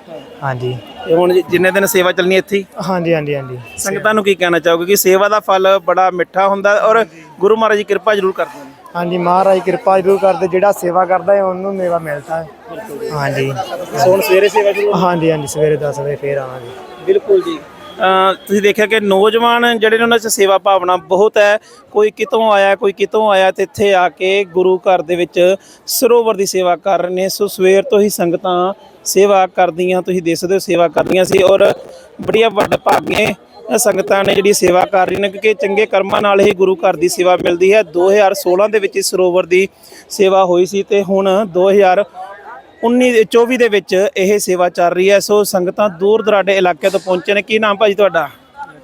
ਹਾਂਜੀ। ਤੇ ਹੁਣ ਜਿ- ਜਿੰਨੇ ਦਿਨ ਸੇਵਾ ਚੱਲਣੀ ਇੱਥੇ? ਹੀ ਹਾਂਜੀ ਹਾਂਜੀ ਹਾਂਜੀ। ਸੰਗਤਾਂ ਨੂੰ ਕੀ ਕਹਿਣਾ ਚਾਹੋਗੇ? ਕਿ ਸੇਵਾ ਦਾ ਫਲ ਬੜਾ ਮਿੱਠਾ ਹੁੰਦਾ ਔਰ ਗੁਰੂ ਮਹਾਰਾਜ ਦੀ ਕਿਰਪਾ ਜ਼ਰੂਰ ਕਰਦੇ ਨੇ। ਹਾਂਜੀ ਮਹਾਰਾਜ ਕਿਰਪਾ ਜ਼ਰੂਰ ਕਰਦੇ ਜਿਹੜਾ ਸੇਵਾ ਕਰਦਾ ਹੈ ਉਹਨੂੰ ਮੇਵਾ ਮਿਲਦਾ ਹੈ। ਹਾਂਜੀ। ਸੋ ਹੁਣ ਸਵੇਰੇ ਸੇਵਾ ਸ਼ੁਰੂ ਹਾਂਜੀ ਹਾਂਜੀ ਸਵੇਰੇ 10 ਵਜੇ ਫੇਰ ਆਵਾਂਗੇ। ਬਿਲਕੁਲ ਜੀ। ਤੁਸੀਂ ਦੇਖਿਆ ਕਿ ਨੌਜਵਾਨ ਜਿਹੜੇ ਨੇ ਉਹਨਾਂ 'ਚ ਸੇਵਾ ਭਾਵਨਾ ਬਹੁਤ ਹੈ। ਕੋਈ ਕਿਤੋਂ ਆਇਆ, ਕੋਈ ਕਿਤੋਂ ਆਇਆ ਤੇ ਇੱਥੇ ਆ ਕੇ ਗੁਰੂ ਘਰ ਦੇ ਵਿੱਚ ਸਰੋਵਰ ਦੀ ਸੇਵਾ ਕਰ ਰਹੇ ਨੇ। ਸੋ ਸਵੇਰ ਤੋਂ ਹੀ ਸੰਗਤਾਂ ਸੇਵਾ ਕਰਦੀਆਂ, ਤੁਸੀਂ ਦੇਖ ਸਕਦੇ ਹੋ ਸੇਵਾ ਕਰਦੀਆਂ ਸੀ ਔਰ ਬੜੀਆਂ ਵੱਡ ਭਾਗੀਆਂ ਸੰਗਤਾਂ ਨੇ ਜਿਹੜੀ ਸੇਵਾ ਕਰ ਰਹੀਆਂ ਨੇ, ਕਿਉਂਕਿ ਚੰਗੇ ਕਰਮਾਂ ਨਾਲ ਹੀ ਗੁਰੂ ਘਰ ਦੀ ਸੇਵਾ ਮਿਲਦੀ ਹੈ। 2016 ਦੇ ਵਿੱਚ ਇਸ ਸਰੋਵਰ ਦੀ ਸੇਵਾ ਹੋਈ ਸੀ ਤੇ ਹੁਣ 2000 19 ਦੇ 24 ਦੇ ਵਿੱਚ ਇਹ ਸੇਵਾ ਚੱਲ ਰਹੀ ਹੈ। ਸੋ ਸੰਗਤਾਂ ਦੂਰ ਦਰਾਡੇ ਇਲਾਕੇ ਤੋਂ ਪਹੁੰਚੇ ਨੇ। ਕੀ ਨਾਮ ਭਾਜੀ ਤੁਹਾਡਾ?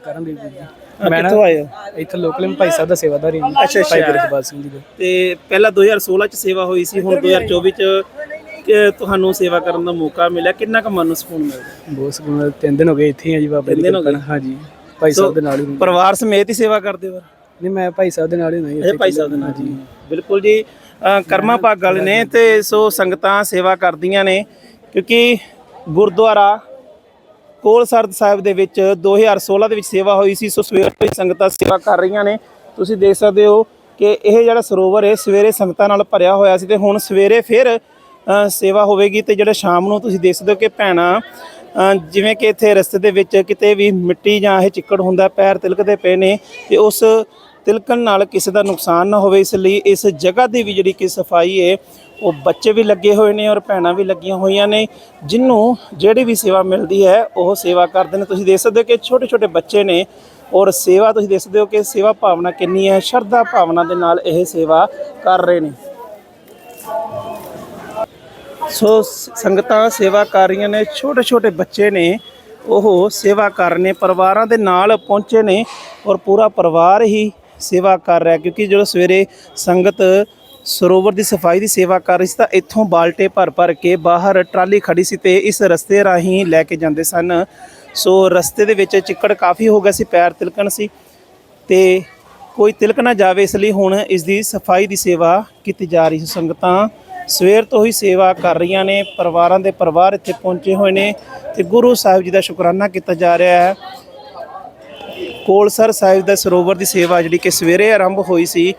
ਕਰਨਦੀਪ ਜੀ। ਮੈਂ ਕਿੱਥੋਂ ਆਏ ਹੋ? ਇੱਥੇ ਲੋਕਲ ਭਾਈ ਸਾਹਿਬ ਦਾ ਸੇਵਾਦਾਰੀ ਹਾਂ ਅੱਛਾ, ਅੱਛਾ। ਭਾਈ ਗੁਰਦਿਆਲ ਸਿੰਘ ਜੀ ਦਾ। ਤੇ ਪਹਿਲਾਂ 2016 ਚ ਸੇਵਾ ਹੋਈ ਸੀ ਹੁਣ 2024 ਚ ਕਿ ਤੁਹਾਨੂੰ ਸੇਵਾ ਕਰਨ ਦਾ ਮੌਕਾ ਮਿਲਿਆ। ਕਿੰਨਾ ਕੁ ਮਨ ਨੂੰ ਸਕੂਨ ਮਿਲਦਾ ਬਹੁਤ ਸਕੂਨ ਤਿੰਨ ਦਿਨ ਹੋ ਗਏ ਇੱਥੇ ਹੀ ਆ ਜੀ ਬਾਬਾ ਤਿੰਨ ਦੀ ਦਿਨ ਹੋ ਕਿਰਪਾ ਨਾਲ। ਹਾਂਜੀ। ਭਾਈ ਸਾਹਿਬ ਦੇ ਨਾਲ ਹੀ ਪਰਿਵਾਰ ਸਮੇਤ ਹੀ ਸੇਵਾ ਕਰਦੇ ਹੋ? ਨਹੀਂ ਮੈਂ ਭਾਈ ਸਾਹਿਬ ਦੇ ਨਾਲ ਹੀ ਨਹੀਂ ਇਹ ਭਾਈ ਸਾਹਿਬ ਦੇ ਨਾਲ ਜੀ ਬਿਲਕੁਲ ਜੀ। ਕਰਮਾ ਭਾਗ ਵਾਲੇ ਨੇ ਤੇ ਸੋ ਸੰਗਤਾਂ ਸੇਵਾ ਕਰਦੀਆਂ ਨੇ, ਕਿਉਂਕਿ ਗੁਰਦੁਆਰਾ ਕੋਲ ਸਰਦ ਸਾਹਿਬ ਦੇ ਵਿੱਚ 2016 ਦੇ ਵਿੱਚ ਸੇਵਾ ਹੋਈ ਸੀ, ਸੋ ਸਵੇਰ ਤੋਂ ਸੰਗਤਾਂ ਸੇਵਾ ਕਰ ਰਹੀਆਂ ਨੇ। ਤੁਸੀਂ ਦੇਖ ਸਕਦੇ ਹੋ ਕਿ ਇਹ ਜਿਹੜਾ ਸਰੋਵਰ ਹੈ, ਸਵੇਰੇ ਸੰਗਤਾਂ ਨਾਲ ਭਰਿਆ ਹੋਇਆ ਸੀ ਤੇ ਹੁਣ ਸਵੇਰੇ ਫਿਰ ਸੇਵਾ ਹੋਵੇਗੀ ਤੇ ਜਿਹੜਾ ਸ਼ਾਮ ਨੂੰ ਤੁਸੀਂ ਦੇਖ ਸਕਦੇ ਹੋ ਕਿ ਭੈਣਾਂ ਜਿਵੇਂ ਕਿ ਇੱਥੇ ਰਸਤੇ ਦੇ ਵਿੱਚ ਕਿਤੇ ਵੀ ਮਿੱਟੀ ਜਾਂ ਇਹ ਚਿੱਕੜ ਹੁੰਦਾ, ਪੈਰ ਤਿਲਕਦੇ ਪਏ ਨੇ ਤੇ ਉਸ ਤਿਲਕਣ ਨਾਲ ਕਿਸੇ ਦਾ ਨੁਕਸਾਨ ਨਾ ਹੋਵੇ, ਇਸ ਲਈ ਇਸ ਜਗ੍ਹਾ ਦੀ ਵੀ ਜਿਹੜੀ ਕਿ ਸਫ਼ਾਈ ਹੈ, ਉਹ ਬੱਚੇ ਵੀ ਲੱਗੇ ਹੋਏ ਨੇ ਔਰ ਭੈਣਾਂ ਵੀ ਲੱਗੀਆਂ ਹੋਈਆਂ ਨੇ, ਜਿੰਨੂੰ ਜਿਹੜੀ ਵੀ ਸੇਵਾ ਮਿਲਦੀ ਹੈ, ਉਹ ਸੇਵਾ ਕਰਦੇ ਨੇ। ਤੁਸੀਂ ਦੇਖ ਸਕਦੇ ਹੋ ਕਿ ਛੋਟੇ ਛੋਟੇ ਬੱਚੇ ਨੇ ਔਰ ਸੇਵਾ, ਤੁਸੀਂ ਦੇਖ ਸਕਦੇ ਹੋ ਕਿ ਸੇਵਾ ਭਾਵਨਾ ਕਿੰਨੀ ਹੈ, ਸ਼ਰਧਾ ਭਾਵਨਾ ਦੇ ਨਾਲ ਇਹ ਸੇਵਾ ਕਰ ਰਹੇ ਨੇ। ਸੋ ਸੰਗਤਾਂ ਸੇਵਾ ਕਰ ਰਹੀਆਂ ਨੇ ਛੋਟੇ ਛੋਟੇ ਬੱਚੇ ਨੇ, ਉਹ ਸੇਵਾ ਕਰ ਰਹੇ ਨੇ, ਪਰਿਵਾਰਾਂ ਦੇ ਨਾਲ ਪਹੁੰਚੇ ਨੇ ਔਰ ਪੂਰਾ ਪਰਿਵਾਰ ਹੀ ਸੇਵਾ ਕਰ ਰਿਹਾ ਕਿਉਂਕਿ ਜਦੋਂ ਸਵੇਰੇ ਸੰਗਤ ਸਰੋਵਰ ਦੀ ਸਫ਼ਾਈ ਦੀ ਸੇਵਾ ਕਰ ਰਹੀ ਸੀ ਤਾਂ ਇੱਥੋਂ ਬਾਲਟੇ ਭਰ ਭਰ ਕੇ ਬਾਹਰ ਟਰਾਲੀ ਖੜੀ ਸੀ ਤੇ ਇਸ ਰਸਤੇ ਰਾਹੀਂ ਲੈ ਕੇ ਜਾਂਦੇ ਸਨ। ਸੋ ਰਸਤੇ ਦੇ ਵਿੱਚ ਚਿੱਕੜ ਕਾਫੀ ਹੋ ਗਿਆ ਸੀ, ਪੈਰ ਤਿਲਕਣ ਸੀ ਤੇ ਕੋਈ ਤਿਲਕ ਨਾ ਜਾਵੇ, ਇਸ ਲਈ ਹੁਣ ਇਸ ਦੀ ਸਫ਼ਾਈ ਦੀ ਸੇਵਾ ਕੀਤੀ ਜਾ ਰਹੀ ਹੈ ਸੰਗਤਾਂ ਸਵੇਰ ਤੋਂ ਹੀ ਸੇਵਾ ਕਰ ਰਹੀਆਂ ਨੇ, ਪਰਿਵਾਰਾਂ ਦੇ ਪਰਿਵਾਰ ਇੱਥੇ ਪਹੁੰਚੇ ਹੋਏ ਨੇ ਤੇ ਗੁਰੂ ਸਾਹਿਬ ਜੀ ਦਾ ਸ਼ੁਕਰਾਨਾ ਕੀਤਾ ਜਾ ਰਿਹਾ ਹੈ। ਕੋਲਸਰ ਸਾਹਿਬ ਦਾ ਸਰੋਵਰ ਦੀ ਸੇਵਾ ਜਿਹੜੀ ਕਿ ਸਵੇਰੇ ਆਰੰਭ ਹੋਈ ਸੀ,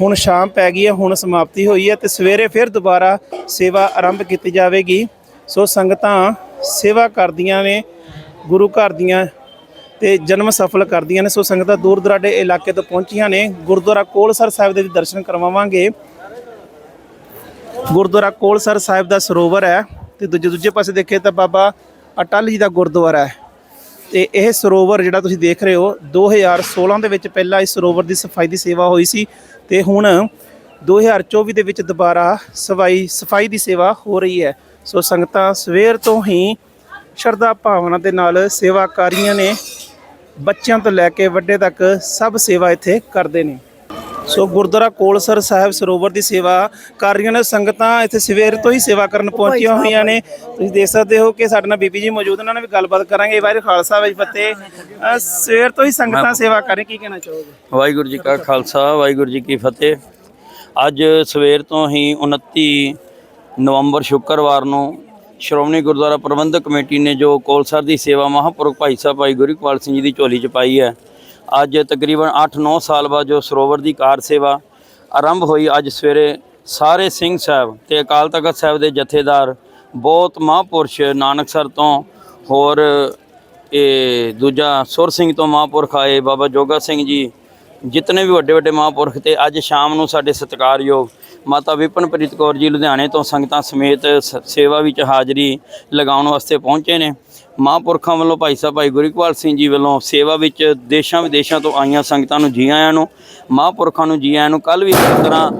ਹੁਣ ਸ਼ਾਮ ਪੈ ਗਈ ਹੈ, ਹੁਣ ਸਮਾਪਤੀ ਹੋਈ ਹੈ ਤੇ ਸਵੇਰੇ ਫਿਰ ਦੁਬਾਰਾ ਸੇਵਾ ਆਰੰਭ ਕੀਤੀ ਜਾਵੇਗੀ। ਸੋ ਸੰਗਤਾਂ ਸੇਵਾ ਕਰਦੀਆਂ ਨੇ, ਗੁਰੂ ਘਰ ਦੀਆਂ ਤੇ ਜਨਮ ਸਫਲ ਕਰਦੀਆਂ ਨੇ। ਸੋ ਸੰਗਤਾਂ ਦੂਰ ਦਰਾਡੇ ਇਲਾਕੇ ਤੋਂ ਪਹੁੰਚੀਆਂ ਨੇ। ਗੁਰਦੁਆਰਾ ਕੋਲਸਰ ਸਾਹਿਬ ਦੇ ਵੀ ਦਰਸ਼ਨ ਕਰਵਾਵਾਂਗੇ। ਗੁਰਦੁਆਰਾ ਕੋਲਸਰ ਸਾਹਿਬ ਦਾ ਸਰੋਵਰ ਹੈ ਤੇ ਦੂਜੇ ਦੂਜੇ ਪਾਸੇ ਦੇਖੇ ਤਾਂ ਬਾਬਾ ਅਟਲ ਜੀ ਦਾ ਗੁਰਦੁਆਰਾ ਹੈ। ਤੇ ਇਹ ਸਰੋਵਰ ਜਿਹੜਾ ਤੁਸੀਂ ਦੇਖ ਰਹੇ ਹੋ 2016 ਦੇ ਵਿੱਚ ਪਹਿਲਾਂ ਇਸ ਸਰੋਵਰ ਦੀ ਸਫ਼ਾਈ ਦੀ ਸੇਵਾ ਹੋਈ ਸੀ ਤੇ ਹੁਣ 2024 ਦੇ ਵਿੱਚ ਦੁਬਾਰਾ ਸਫ਼ਾਈ ਸਫ਼ਾਈ ਦੀ ਸੇਵਾ ਹੋ ਰਹੀ ਹੈ। ਸੋ ਸੰਗਤਾਂ ਸਵੇਰ ਤੋਂ ਹੀ ਸ਼ਰਧਾ ਭਾਵਨਾ ਦੇ ਨਾਲ ਸੇਵਾ ਕਰ ਰਹੀਆਂ ਨੇ ਬੱਚਿਆਂ ਤੋਂ ਲੈ ਕੇ ਵੱਡੇ ਤੱਕ ਸਭ ਸੇਵਾ ਇੱਥੇ ਕਰਦੇ ਨੇ। ਸੋ ਗੁਰਦੁਆਰਾ ਕੋਲਸਰ ਸਾਹਿਬ ਸਰੋਵਰ ਦੀ ਸੇਵਾ ਕਰ ਰਹੀਆਂ ਨੇ। ਸੰਗਤਾਂ ਇੱਥੇ ਸਵੇਰ ਤੋਂ ਹੀ ਸੇਵਾ ਕਰਨ ਪਹੁੰਚੀਆਂ ਹੋਈਆਂ ਨੇ। ਤੁਸੀਂ ਦੇਖ ਸਕਦੇ ਹੋ ਕਿ ਸਾਡੇ ਨਾਲ ਬੀਬੀ ਜੀ ਮੌਜੂਦ ਉਹਨਾਂ ਨਾਲ ਵੀ ਗੱਲਬਾਤ ਕਰਾਂਗੇ। ਵਾਹਿਗੁਰੂ ਖਾਲਸਾ ਵਾਹਿ ਫਤਿਹ। ਸਵੇਰ ਤੋਂ ਹੀ ਸੰਗਤਾਂ ਸੇਵਾ ਕਰ ਰਹੀਆਂ ਕੀ ਕਹਿਣਾ ਚਾਹੋਗੇ? ਵਾਹਿਗੁਰੂ ਜੀ ਕਾ ਖਾਲਸਾ ਵਾਹਿਗੁਰੂ ਜੀ ਕੀ ਫਤਿਹ। ਅੱਜ ਸਵੇਰ ਤੋਂ ਹੀ 29 ਨਵੰਬਰ ਸ਼ੁੱਕਰਵਾਰ ਨੂੰ ਸ਼੍ਰੋਮਣੀ ਗੁਰਦੁਆਰਾ ਪ੍ਰਬੰਧਕ ਕਮੇਟੀ ਨੇ ਜੋ ਕੋਲਸਰ ਦੀ ਸੇਵਾ ਮਹਾਂਪੁਰਖ ਭਾਈ ਸਾਹਿਬ ਭਾਈ ਗੁਰਕਵਾਲ ਸਿੰਘ ਜੀ ਦੀ ਝੋਲੀ 'ਚ ਪਾਈ ਹੈ ਅੱਜ ਤਕਰੀਬਨ 8-9 ਸਾਲ ਬਾਅਦ ਜੋ ਸਰੋਵਰ ਦੀ ਕਾਰ ਸੇਵਾ ਆਰੰਭ ਹੋਈ, ਅੱਜ ਸਵੇਰੇ ਸਾਰੇ ਸਿੰਘ ਸਾਹਿਬ ਤੇ ਅਕਾਲ ਤਖਤ ਸਾਹਿਬ ਦੇ ਜਥੇਦਾਰ, ਬਹੁਤ ਮਹਾਂਪੁਰਸ਼ ਨਾਨਕਸਰ ਤੋਂ ਹੋਰ ਇਹ ਦੂਜਾ ਸੁਰ ਸਿੰਘ ਤੋਂ ਮਹਾਂਪੁਰਖ ਆਏ ਬਾਬਾ ਜੋਗਾ ਸਿੰਘ ਜੀ, ਜਿਤਨੇ ਵੀ ਵੱਡੇ ਵੱਡੇ ਮਹਾਂਪੁਰਖ ਤੇ ਅੱਜ ਸ਼ਾਮ ਨੂੰ ਸਾਡੇ ਸਤਿਕਾਰਯੋਗ ਮਾਤਾ ਵਿਪਨਪ੍ਰੀਤ ਕੌਰ ਜੀ ਲੁਧਿਆਣੇ ਤੋਂ ਸੰਗਤਾਂ ਸਮੇਤ ਸ- ਸੇਵਾ ਵਿੱਚ ਹਾਜ਼ਰੀ ਲਗਾਉਣ ਵਾਸਤੇ ਪਹੁੰਚੇ ਨੇ। ਮਹਾਂਪੁਰਖਾਂ ਵੱਲੋਂ ਭਾਈ ਸਾਹਿਬ, ਭਾਈ ਗੁਰਿਕਵਾਲ ਸਿੰਘ ਜੀ ਵੱਲੋਂ ਸੇਵਾ ਵਿੱਚ ਦੇਸ਼ਾਂ ਵਿਦੇਸ਼ਾਂ ਤੋਂ ਆਈਆਂ ਸੰਗਤਾਂ ਨੂੰ ਜੀ ਆਇਆਂ ਨੂੰ, ਮਹਾਂਪੁਰਖਾਂ ਨੂੰ ਜੀ ਆਇਆਂ ਨੂੰ ਕੱਲ ਵੀ ਇਸ ਤਰ੍ਹਾਂ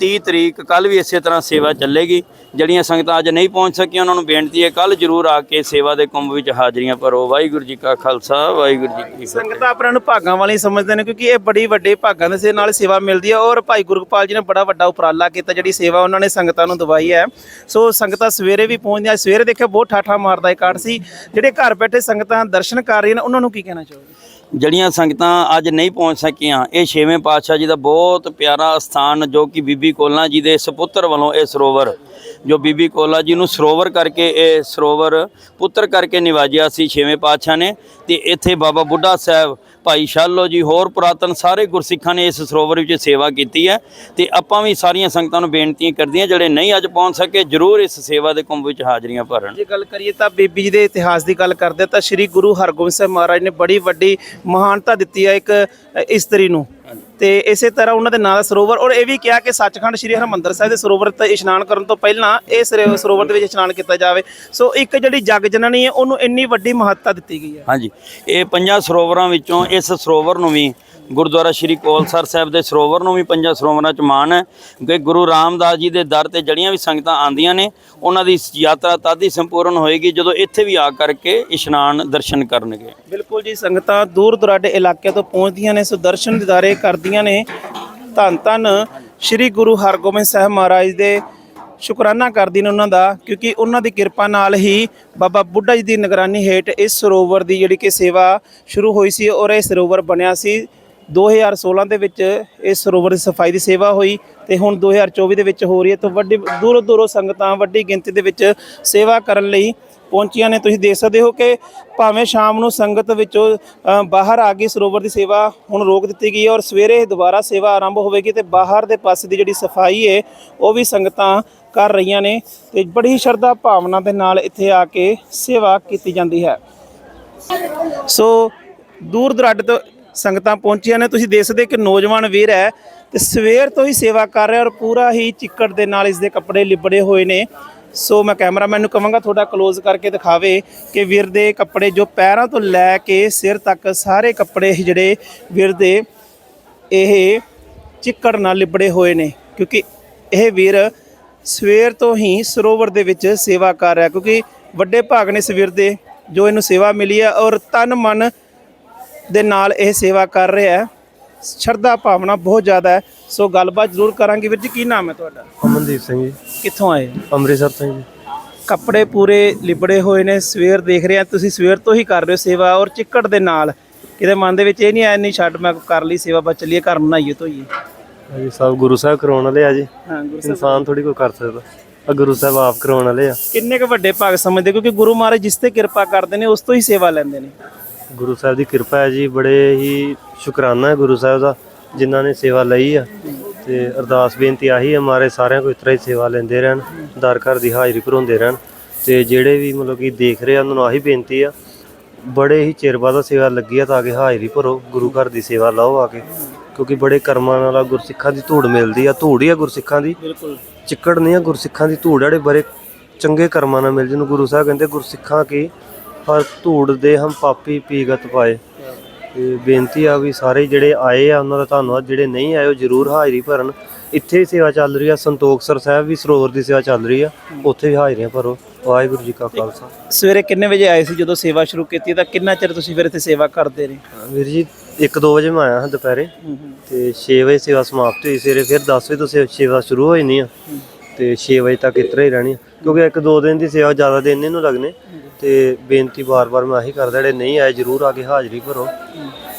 30 ਤਰੀਕ ਕੱਲ ਵੀ ਇਸੇ ਤਰ੍ਹਾਂ ਸੇਵਾ ਚੱਲੇਗੀ। ਜਿਹੜੀਆਂ ਸੰਗਤਾਂ ਅੱਜ ਨਹੀਂ ਪਹੁੰਚ ਸਕੀਆਂ, ਉਹਨਾਂ ਨੂੰ ਬੇਨਤੀ ਹੈ ਕੱਲ ਜਰੂਰ ਆ ਕੇ ਸੇਵਾ ਦੇ ਕੁੰਭ ਵਿੱਚ ਹਾਜ਼ਰੀਆਂ ਭਰੋ। ਵਾਹਿਗੁਰੂ ਜੀ ਕਾ ਖਾਲਸਾ, ਵਾਹਿਗੁਰੂ ਜੀ ਕੀ ਫਤਿਹ। ਸੰਗਤਾਂ ਆਪਣਿਆਂ ਨੂੰ ਭਾਗਾਂ ਵਾਲੀ ਸਮਝਦੇ ਨੇ ਕਿਉਂਕਿ ਇਹ ਬੜੀ ਵੱਡੇ ਭਾਗਾਂ ਦੇ ਸੇ ਨਾਲ ਸੇਵਾ ਮਿਲਦੀ ਹੈ ਔਰ ਭਾਈ ਗੁਰਗੋਪਾਲ ਜੀ ਨੇ ਬੜਾ ਵੱਡਾ ਉਪਰਾਲਾ ਕੀਤਾ, ਜਿਹੜੀ ਸੇਵਾ ਉਹਨਾਂ ਨੇ ਸੰਗਤਾਂ ਨੂੰ ਦਵਾਈ ਹੈ। ਸੋ ਸੰਗਤਾਂ ਸਵੇਰੇ ਵੀ ਪਹੁੰਚਦੀਆਂ, ਸਵੇਰੇ ਦੇਖਿਆ ਬਹੁਤ ਠਾਠਾ ਮਾਰਦਾ ਕਾਰਡ ਸੀ। ਜਿਹੜੇ ਘਰ ਬੈਠੇ ਸੰਗਤਾਂ ਦਰਸ਼ਨ ਕਰ ਰਹੀਆਂ ਨੇ, ਉਹਨਾਂ ਨੂੰ ਕੀ ਕਹਿਣਾ ਚਾਹੋਗੇ? ਜਿਹੜੀਆਂ ਸੰਗਤਾਂ ਅੱਜ ਨਹੀਂ ਪਹੁੰਚ ਸਕੀਆਂ, ਇਹ ਛੇਵੇਂ ਪਾਤਸ਼ਾਹ ਜੀ ਦਾ ਬਹੁਤ ਪਿਆਰਾ ਸਥਾਨ ਜੋ ਕਿ ਬੀਬੀ ਕੋਲਾ ਜੀ ਦੇ ਸੁਪੁੱਤਰ ਵੱਲੋਂ ਇਹ ਸਰੋਵਰ, ਜੋ ਬੀਬੀ ਕੋਲਾ ਜੀ ਨੂੰ ਸਰੋਵਰ ਕਰਕੇ ਇਹ ਸਰੋਵਰ ਪੁੱਤਰ ਕਰਕੇ ਨਿਵਾਜਿਆ ਸੀ ਛੇਵੇਂ ਪਾਤਸ਼ਾਹ ਨੇ, ਤੇ ਇੱਥੇ ਬਾਬਾ ਬੁੱਢਾ ਸਾਹਿਬ ਭਾਈ ਸ਼ਾਲੋ ਜੀ ਹੋਰ ਪੁਰਾਤਨ ਸਾਰੇ ਗੁਰਸਿੱਖਾਂ ਨੇ ਇਸ ਸਰੋਵਰ ਵਿੱਚ ਸੇਵਾ ਕੀਤੀ ਹੈ ਤੇ ਆਪਾਂ ਵੀ ਸਾਰੀਆਂ ਸੰਗਤਾਂ ਨੂੰ ਬੇਨਤੀਆਂ ਕਰਦੀਆਂ ਜਿਹੜੇ ਨਹੀਂ ਅੱਜ ਪਹੁੰਚ ਸਕੇ ਜਰੂਰ ਇਸ ਸੇਵਾ ਦੇ ਕੁੰਭ ਵਿੱਚ ਹਾਜ਼ਰੀਆਂ ਭਰਨ। ਜੇ ਗੱਲ ਕਰੀਏ ਤਾਂ ਬੀਬੀ ਜੀ ਦੇ ਇਤਿਹਾਸ ਦੀ ਗੱਲ ਕਰਦੇ ਤਾਂ ਸ੍ਰੀ ਗੁਰੂ ਹਰਗੋਬਿੰਦ ਸਾਹਿਬ ਮਹਾਰਾਜ ਨੇ ਬੜੀ ਵੱਡੀ ਮਹਾਨਤਾ ਦਿੱਤੀ ਹੈ ਇੱਕ ਇਸਤਰੀ ਨੂੰ। ਤੇ ਇਸੇ ਤਰ੍ਹਾਂ ਉਹਨਾਂ ਦੇ ਨਾਂ ਦਾ ਸਰੋਵਰ, ਔਰ ਇਹ ਵੀ ਕਿਹਾ ਕਿ ਸੱਚਖੰਡ ਸ੍ਰੀ ਹਰਿਮੰਦਰ ਸਾਹਿਬ ਦੇ ਸਰੋਵਰ ਤੇ ਇਸ਼ਨਾਨ ਕਰਨ ਤੋਂ ਪਹਿਲਾਂ ਇਹ ਸਰੇ- ਸਰੋਵਰ ਦੇ ਵਿੱਚ ਇਸ਼ਨਾਨ ਕੀਤਾ ਜਾਵੇ। ਸੋ ਇੱਕ ਜਿਹੜੀ ਜਗ ਜਨਨੀ ਹੈ, ਉਹਨੂੰ ਇੰਨੀ ਵੱਡੀ ਮਹੱਤਤਾ ਦਿੱਤੀ ਗਈ ਹੈ। ਹਾਂਜੀ। ਇਹ ਪੰਜਾਂ ਸਰੋਵਰਾਂ ਵਿੱਚੋਂ ਇਸ ਸਰੋਵਰ ਨੂੰ ਵੀ ਗੁਰਦੁਆਰਾ ਸ਼੍ਰੀ ਕੋਲਸਰ ਸਾਹਿਬ ਦੇ ਸਰੋਵਰ ਨੂੰ ਵੀ ਪੰਜਾਂ ਸਰੋਵਰਾਂ ਚ ਮਾਣ ਹੈ ਕਿ ਗੁਰੂ ਰਾਮਦਾਸ ਜੀ ਦੇ ਦਰ ਤੇ ਜੜੀਆਂ ਵੀ ਸੰਗਤਾਂ ਆਂਦੀਆਂ ਨੇ, ਉਹਨਾਂ ਦੀ ਯਾਤਰਾ ਤਦ ਹੀ ਸੰਪੂਰਨ ਹੋਏਗੀ ਜਦੋਂ ਇੱਥੇ ਵੀ ਆ ਕਰਕੇ ਇਸ਼ਨਾਨ ਦਰਸ਼ਨ ਕਰਨਗੇ। ਬਿਲਕੁਲ ਜੀ, ਸੰਗਤਾਂ ਦੂਰ ਦੁਰਾਡੇ ਇਲਾਕਿਆਂ ਤੋਂ ਪਹੁੰਚਦੀਆਂ ਨੇ ਸੋ ਦਰਸ਼ਨ ਦਿਦਾਰੇ ਕਰਦੀਆਂ ਨੇ। ਧੰਨ ਧੰਨ ਸ੍ਰੀ ਗੁਰੂ ਹਰਗੋਬਿੰਦ ਸਾਹਿਬ ਮਹਾਰਾਜ ਦੇ ਸ਼ੁਕਰਾਨਾ ਕਰਦੀ ਨੇ ਉਹਨਾਂ ਦਾ, ਕਿਉਂਕਿ ਉਹਨਾਂ ਦੀ ਕਿਰਪਾ ਨਾਲ ਹੀ ਬਾਬਾ ਬੁੱਢਾ ਜੀ ਦੀ ਨਿਗਰਾਨੀ ਹੇਠ ਇਸ ਸਰੋਵਰ ਦੀ ਜਿਹੜੀ ਕਿ ਸੇਵਾ ਸ਼ੁਰੂ ਹੋਈ ਸੀ ਔਰ ਇਹ ਸਰੋਵਰ ਬਣਿਆ ਸੀ। 2016 ਦੇ ਵਿੱਚ ਇਸ ਸਰੋਵਰ ਦੀ ਸਫ਼ਾਈ ਦੀ ਸੇਵਾ ਹੋਈ ਤੇ ਹੁਣ 2024 ਦੇ ਵਿੱਚ ਹੋ ਰਹੀ ਹੈ ਤਾਂ ਵੱਡੀ ਦੂਰੋਂ ਦੂਰੋਂ ਸੰਗਤਾਂ ਵੱਡੀ ਗਿਣਤੀ ਦੇ ਵਿੱਚ ਸੇਵਾ ਕਰਨ ਲਈ ਪਹੁੰਚੀਆਂ ਨੇ। ਤੁਸੀਂ ਦੇਖ ਸਕਦੇ ਹੋ ਕਿ ਭਾਵੇਂ ਸ਼ਾਮ ਨੂੰ ਸੰਗਤ ਵਿੱਚੋਂ ਬਾਹਰ ਆ ਗਈ ਸਰੋਵਰ ਦੀ ਸੇਵਾ ਹੁਣ ਰੋਕ ਦਿੱਤੀ ਗਈ ਹੈ ਔਰ ਸਵੇਰੇ ਦੁਬਾਰਾ ਸੇਵਾ ਆਰੰਭ ਹੋਵੇਗੀ ਤੇ ਬਾਹਰ ਦੇ ਪਾਸੇ ਦੀ ਜਿਹੜੀ ਸਫ਼ਾਈ ਹੈ, ਉਹ ਵੀ ਸੰਗਤਾਂ ਕਰ ਰਹੀਆਂ ਨੇ ਤੇ ਬੜੀ ਸ਼ਰਧਾ ਭਾਵਨਾ ਦੇ ਨਾਲ ਇੱਥੇ ਆ ਕੇ ਸੇਵਾ ਕੀਤੀ ਜਾਂਦੀ ਹੈ। ਸੋ ਦੂਰ ਦਰਾਡੇ ਤੋਂ ਸੰਗਤਾਂ ਪਹੁੰਚੀਆਂ ਨੇ। ਤੁਸੀਂ ਦੇਖ ਸਕਦੇ ਹੋ ਕਿ ਨੌਜਵਾਨ ਵੀਰ ਹੈ ਤੇ ਸਵੇਰ ਤੋਂ ਹੀ ਸੇਵਾ ਕਰ ਰਿਹਾ ਔਰ ਪੂਰਾ ਹੀ ਚਿੱਕੜ ਦੇ ਨਾਲ ਇਸ ਦੇ ਕੱਪੜੇ ਲਿਬੜੇ ਹੋਏ ਨੇ। ਸੋ ਮੈਂ ਕੈਮਰਾਮੈਨ ਨੂੰ ਕਹਾਂਗਾ ਤੁਹਾਡਾ ক্লোਜ਼ ਕਰਕੇ ਦਿਖਾਵੇ ਕਿ ਵੀਰ ਦੇ ਕੱਪੜੇ ਜੋ ਪੈਰਾਂ ਤੋਂ ਲੈ ਕੇ ਸਿਰ ਤੱਕ ਸਾਰੇ ਕੱਪੜੇ ਜਿਹੜੇ ਵੀਰ ਦੇ ਇਹ ਚਿੱਕੜ ਨਾਲ ਲਿਬੜੇ ਹੋਏ ਨੇ। ਕਿਉਂਕਿ ਇਹ ਵੀਰ ਸਵੇਰ ਤੋਂ ਹੀ ਸਰੋਵਰ ਦੇ ਵਿੱਚ ਸੇਵਾ ਕਰ ਰਿਹਾ। ਕਿਉਂਕਿ ਵੱਡੇ ਭਾਗ ਨੇ ਸਵੇਰ ਦੇ ਜੋ ਇਹਨੂੰ ਸੇਵਾ ਮਿਲੀ ਹੈ ਔਰ ਤਨ ਮਨ ਦੇ ਨਾਲ ਇਹ ਸੇਵਾ ਕਰ ਰਿਹਾ ਹੈ। ਸ਼ਰਧਾ ਭਾਵਨਾ ਬਹੁਤ ਜ਼ਿਆਦਾ ਹੈ। ਸੋ ਗੱਲਬਾਤ ਜ਼ਰੂਰ ਕਰਾਂਗੇ। ਵੀਰ ਜੀ ਕੀ ਨਾਮ ਹੈ ਤੁਹਾਡਾ? ਅਮਨਦੀਪ ਸਿੰਘ ਜੀ। ਕਿੱਥੋਂ ਆਏ? ਅੰਮ੍ਰਿਤਸਰ ਤੋਂ ਜੀ। ਕੱਪੜੇ ਪੂਰੇ ਲਿਬੜੇ ਹੋਏ ਨੇ। ਸਵੇਰ ਦੇਖ ਰਹੇ ਆ ਤੁਸੀਂ ਸਵੇਰ ਤੋਂ ਹੀ ਕਰ ਰਹੇ ਹੋ ਸੇਵਾ ਔਰ ਚਿੱਕੜ ਦੇ ਨਾਲ। ਕਿਤੇ ਮਨ ਦੇ ਵਿੱਚ ਇਹ ਨਹੀਂ ਆਇਆ ਨਹੀਂ ਛੱਡ ਮੈਂ ਕਰ ਲਈ ਸੇਵਾ ਬਸ ਚੱਲੀਏ ਘਰ ਨਹਾਈਏ ਧੋਈਏ। ਹਾਂਜੀ ਸਭ ਗੁਰੂ ਸਾਹਿਬ ਕਰਾਉਣ ਵਾਲੇ ਆ ਜੀ। ਹਾਂ ਗੁਰੂ ਸਾਹਿਬ। ਇਨਸਾਨ ਥੋੜੀ ਕੋਈ ਕਰ ਸਕਦਾ। ਆ ਗੁਰੂ ਸਾਹਿਬ ਆਪ ਕਰਾਉਣ ਵਾਲੇ ਆ। ਕਿੰਨੇ ਕੁ ਵੱਡੇ ਭਾਗ ਸਮਝਦੇ? ਕਿਉਂਕਿ ਗੁਰੂ ਮਹਾਰਾਜ ਜਿਸ ਤੇ ਕਿਰਪਾ ਕਰਦੇ ਨੇ ਉਸ ਤੋਂ ਹੀ ਸੇਵਾ ਲੈਂਦੇ ਨੇ। ਗੁਰੂ ਸਾਹਿਬ ਦੀ ਕਿਰਪਾ ਹੈ ਜੀ ਬੜੇ ਹੀ ਸ਼ੁਕਰਾਨਾ ਹੈ ਗੁਰੂ ਸਾਹਿਬ ਦਾ ਜਿਨ੍ਹਾਂ ਨੇ ਸੇਵਾ ਲਈ ਆ। ਤੇ ਅਰਦਾਸ ਬੇਨਤੀ ਆਹੀ ਹੈ ਮਾਰੇ ਸਾਰਿਆਂ ਕੋ ਇਤਰਾ ਹੀ ਸੇਵਾ ਲੈਂਦੇ ਰਹਿਣ ਦਰ ਘਰ ਦੀ ਹਾਜ਼ਰੀ ਭਰਾਉਂਦੇ ਰਹਿਣ। ਤੇ ਜਿਹੜੇ ਵੀ ਮਤਲਬ ਕਿ ਦੇਖ ਰਹੇ ਆ ਉਹਨਾਂ ਨੂੰ ਆਹੀ ਬੇਨਤੀ ਆ ਬੜੇ ਹੀ ਚਿਰ ਬਾਅਦ ਸੇਵਾ ਲੱਗੀ ਆ ਤਾਂ ਕਿ ਹਾਜ਼ਰੀ ਭਰੋ ਗੁਰੂ ਘਰ ਦੀ ਸੇਵਾ ਲਾਓ ਆ ਕੇ। ਕਿਉਂਕਿ ਬੜੇ ਕਰਮਾਂ ਨਾਲ ਗੁਰਸਿੱਖਾਂ ਦੀ ਧੂੜ ਮਿਲਦੀ ਆ ਧੂੜ ਹੀ ਆ ਗੁਰਸਿੱਖਾਂ ਦੀ। ਬਿਲਕੁਲ। ਚਿੱਕੜ ਨਹੀਂ ਆ ਗੁਰਸਿੱਖਾਂ ਦੀ ਧੂੜ ਆ, ਜਿਹੜੇ ਬੜੇ ਚੰਗੇ ਕਰਮਾਂ ਨਾਲ ਮਿਲ ਜਿਹਨੂੰ ਗੁਰੂ ਸਾਹਿਬ ਕਹਿੰਦੇ ਗੁਰਸਿੱਖਾਂ ਕੀ ਹਰ ਧੂੜ ਦੇ ਹਮ ਪਾਪੀ ਪੀਗਤ ਪਾਏ। ਤੇ ਬੇਨਤੀ ਆ ਵੀ ਸਾਰੇ ਜਿਹੜੇ ਆਏ ਆ ਉਹਨਾਂ ਦਾ ਧੰਨਵਾਦ। ਜਿਹੜੇ ਨਹੀਂ ਆਏ ਉਹ ਜ਼ਰੂਰ ਹਾਜ਼ਰੀ ਭਰਨ। ਇੱਥੇ ਸੇਵਾ ਚੱਲ ਰਹੀ ਆ। ਸੰਤੋਖਸਰ ਸਾਹਿਬ ਵੀ ਸਰੋਵਰ ਦੀ ਸੇਵਾ ਚੱਲ ਰਹੀ ਆ। ਉੱਥੇ ਵੀ ਹਾਜ਼ਰੀਆਂ ਭਰੋ। ਵਾਹਿਗੁਰੂ ਜੀ ਕਾ ਖਾਲਸਾ। ਸਵੇਰੇ ਕਿੰਨੇ ਵਜੇ ਆਏ ਸੀ? ਜਦੋਂ ਸੇਵਾ ਸ਼ੁਰੂ ਕੀਤੀ ਤਾਂ ਕਿੰਨਾ ਚਿਰ ਤੁਸੀਂ ਫਿਰ ਇੱਥੇ ਸੇਵਾ ਕਰਦੇ ਰਹੇ? ਵੀਰ ਜੀ 1-2 ਵਜੇ ਮੈਂ ਆਇਆ ਹਾਂ ਦੁਪਹਿਰੇ। ਤੇ 6 ਵਜੇ ਸੇਵਾ ਸਮਾਪਤ ਹੋਈ। ਸਵੇਰੇ ਫਿਰ 10 ਵਜੇ ਤੋਂ ਸੇਵਾ ਸ਼ੁਰੂ ਹੋ ਜਾਣੀ ਆ। ਤੇ 6 ਵਜੇ ਤੱਕ ਇਤਰਾ ਹੀ ਰਹਿਣੀ। ਕਿਉਂਕਿ ਇੱਕ ਦੋ ਦਿਨ ਦੀ ਸੇਵਾ ਜ਼ਿਆਦਾ ਦਿਨ ਇਹਨੂੰ ਲੱਗਨੇ ਤੇ ਬੇਨਤੀ ਵਾਰ-ਵਾਰ ਮੈਂ ਆਹੀ ਕਰਦਾ, ਜਿਹੜੇ ਨਹੀਂ ਆਏ ਜਰੂਰ ਆ ਕੇ ਹਾਜ਼ਰੀ ਭਰੋ।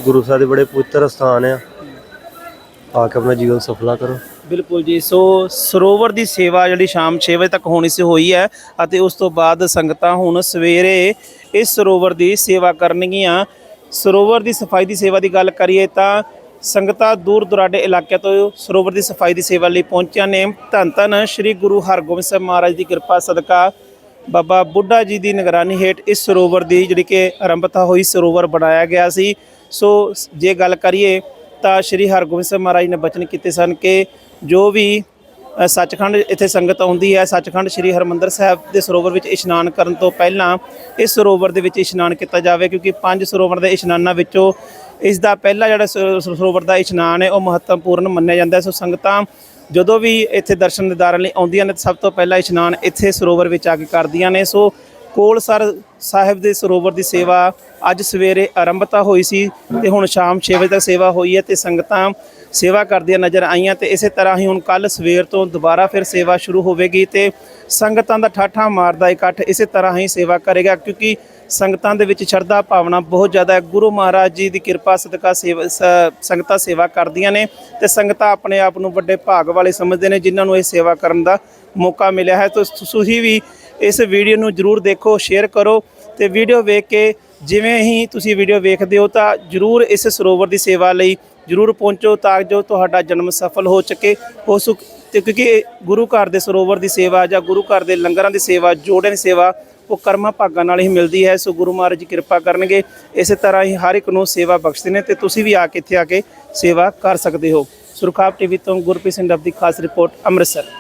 ਗੁਰੂ ਸਾਹਿਬ ਦੇ ਬੜੇ ਪਵਿੱਤਰ ਸਥਾਨ ਆ। ਆ ਕੇ ਆਪਣਾ ਜੀਵਨ ਸਫਲਾ ਕਰੋ। ਬਿਲਕੁਲ ਜੀ, ਸੋ ਸਰੋਵਰ ਦੀ ਸੇਵਾ ਜਿਹੜੀ ਸ਼ਾਮ 6 ਵਜੇ ਤੱਕ ਹੋਣੀ ਸੀ, ਹੋਈ ਹੈ ਅਤੇ ਉਸ ਤੋਂ ਬਾਅਦ ਸੰਗਤਾਂ ਹੁਣ ਸਵੇਰੇ ਇਸ ਸਰੋਵਰ ਦੀ ਸੇਵਾ ਕਰਨਗੀਆਂ। ਸਰੋਵਰ ਦੀ ਸਫ਼ਾਈ ਦੀ ਸੇਵਾ ਦੀ ਗੱਲ ਕਰੀਏ ਤਾਂ ਸੰਗਤਾਂ ਦੂਰ ਦੁਰਾਡੇ ਇਲਾਕਿਆਂ ਤੋਂ ਸਰੋਵਰ ਦੀ ਸਫ਼ਾਈ ਦੀ ਸੇਵਾ ਲਈ ਪਹੁੰਚੀਆਂ ਨੇ। ਧੰਨ ਧੰਨ ਸ੍ਰੀ ਗੁਰੂ ਹਰਗੋਬਿੰਦ ਸਾਹਿਬ ਮਹਾਰਾਜ ਦੀ ਕਿਰਪਾ, ਸਦਕਾ ਬਾਬਾ ਬੁੱਢਾ ਜੀ ਦੀ ਨਿਗਰਾਨੀ ਹੇਠ ਇਸ ਸਰੋਵਰ ਦੀ ਜਿਹੜੀ ਕਿ ਆਰੰਭਤਾ ਹੋਈ ਸਰੋਵਰ ਬਣਾਇਆ ਗਿਆ ਸੀ। ਸੋ ਜੇ ਗੱਲ ਕਰੀਏ ਤਾਂ ਸ੍ਰੀ ਹਰਗੋਬਿੰਦ ਸਾਹਿਬ ਮਹਾਰਾਜ ਨੇ ਬਚਨ ਕੀਤੇ ਸਨ ਕਿ ਜੋ ਵੀ ਸੱਚਖੰਡ ਇੱਥੇ ਸੰਗਤ ਆਉਂਦੀ ਹੈ, ਸੱਚਖੰਡ ਸ੍ਰੀ ਹਰਮੰਦਰ ਸਾਹਿਬ ਦੇ ਸਰੋਵਰ ਵਿੱਚ ਇਸ਼ਨਾਨ ਕਰਨ ਤੋਂ ਪਹਿਲਾਂ ਇਸ ਸਰੋਵਰ ਦੇ ਵਿੱਚ ਇਸ਼ਨਾਨ ਕੀਤਾ ਜਾਵੇ ਕਿਉਂਕਿ ਪੰਜ ਸਰੋਵਰ ਦੇ ਇਸ਼ਨਾਨਾਂ ਵਿੱਚੋਂ ਇਸ ਦਾ ਪਹਿਲਾ ਜਿਹੜਾ ਸ- ਸਰੋਵਰ ਦਾ ਇਸ਼ਨਾਨ ਹੈ, ਉਹ ਮਹੱਤਵਪੂਰਨ ਮੰਨਿਆ ਜਾਂਦਾ ਸੋ ਸੰਗਤਾਂ ਜਦੋਂ ਵੀ ਇੱਥੇ ਦਰਸ਼ਨ ਦਿਦਾਰਨ ਲਈ ਆਉਂਦੀਆਂ ਨੇ ਸਭ ਤੋਂ ਪਹਿਲਾਂ ਇਸ਼ਨਾਨ ਇੱਥੇ ਸਰੋਵਰ ਵਿੱਚ ਆ ਕੇ ਕਰਦੀਆਂ ਨੇ। ਸੋ ਕੋਲ ਸਰ ਸਾਹਿਬ ਦੇ ਸਰੋਵਰ ਦੀ ਸੇਵਾ ਅੱਜ ਸਵੇਰੇ ਆਰੰਭਤਾ ਹੋਈ ਸੀ ਤੇ ਹੁਣ ਸ਼ਾਮ 6 ਵਜੇ ਤੱਕ ਸੇਵਾ ਹੋਈ ਹੈ ਤੇ ਸੰਗਤਾਂ ਸੇਵਾ ਕਰਦੀਆਂ ਨਜ਼ਰ ਆਈਆਂ ਤੇ ਇਸੇ ਤਰ੍ਹਾਂ ਹੀ ਹੁਣ ਕੱਲ ਸਵੇਰ ਤੋਂ ਦੁਬਾਰਾ ਫਿਰ ਸੇਵਾ ਸ਼ੁਰੂ ਹੋਵੇਗੀ ਤੇ ਸੰਗਤਾਂ ਦਾ ਠਾਠਾ ਮਾਰਦਾ ਇਕੱਠ ਇਸੇ ਤਰ੍ਹਾਂ ਹੀ ਸੇਵਾ ਕਰੇਗਾ ਕਿਉਂਕਿ ਸੰਗਤਾਂ ਦੇ ਵਿੱਚ ਸ਼ਰਧਾ ਭਾਵਨਾ ਬਹੁਤ ਜ਼ਿਆਦਾ ਹੈ। ਗੁਰੂ ਮਹਾਰਾਜ ਜੀ ਦੀ ਕਿਰਪਾ ਸਦਕਾ ਸੇਵਾ ਸੰਗਤਾਂ ਸੇਵਾ ਕਰਦੀਆਂ ਨੇ ਤੇ ਸੰਗਤਾਂ ਆਪਣੇ ਆਪ ਨੂੰ ਵੱਡੇ ਭਾਗ ਵਾਲੇ ਸਮਝਦੇ ਨੇ, ਜਿਨ੍ਹਾਂ ਨੂੰ ਇਹ ਸੇਵਾ ਕਰਨ ਦਾ ਮੌਕਾ ਮਿਲਿਆ ਹੈ। ਤਾਂ ਤੁਸੀਂ ਵੀ ਇਸ ਵੀਡੀਓ ਨੂੰ ਜਰੂਰ ਦੇਖੋ, ਸ਼ੇਅਰ ਕਰੋ ਤੇ ਵੀਡੀਓ ਵੇਖ ਕੇ ਜਿਵੇਂ ਹੀ ਤੁਸੀਂ ਵੀਡੀਓ ਵੇਖਦੇ ਹੋ ਤਾਂ ਜਰੂਰ ਇਸ ਸਰੋਵਰ ਦੀ ਸੇਵਾ ਲਈ ਜਰੂਰ ਪਹੁੰਚੋ ਤਾਂ ਜੋ ਤੁਹਾਡਾ ਜਨਮ ਸਫਲ ਹੋ ਚੁੱਕੇ ਹੋ ਸੁਖ ਤੇ ਕਿਉਂਕਿ ਗੁਰੂ ਘਰ ਦੇ ਸਰੋਵਰ ਦੀ ਸੇਵਾ ਜਾਂ ਗੁਰੂ ਘਰ ਦੇ ਲੰਗਰਾਂ ਦੀ ਸੇਵਾ ਜੋੜਨ ਦੀ ਸੇਵਾ ਉਹ ਕਰਮਾਂ ਭਾਗਾਂ ਨਾਲ ਹੀ ਮਿਲਦੀ ਹੈ, ਸੋ ਗੁਰੂ ਮਹਾਰਾਜ ਕਿਰਪਾ ਕਰਨਗੇ। ਇਸੇ ਤਰ੍ਹਾਂ ਹੀ ਹਰ ਇੱਕ ਨੂੰ ਸੇਵਾ ਬਖਸ਼ਦੇ ਨੇ ਤੇ ਤੁਸੀਂ ਵੀ ਆ ਕੇ ਇੱਥੇ ਆ ਕੇ ਸੇਵਾ ਕਰ ਸਕਦੇ ਹੋ। ਸੁਰਖਾਬ ਟੀਵੀ ਤੋਂ ਗੁਰਪ੍ਰੀਤ ਸਿੰਘ ਡੱਬ ਦੀ ਖਾਸ ਰਿਪੋਰਟ ਅੰਮ੍ਰਿਤਸਰ।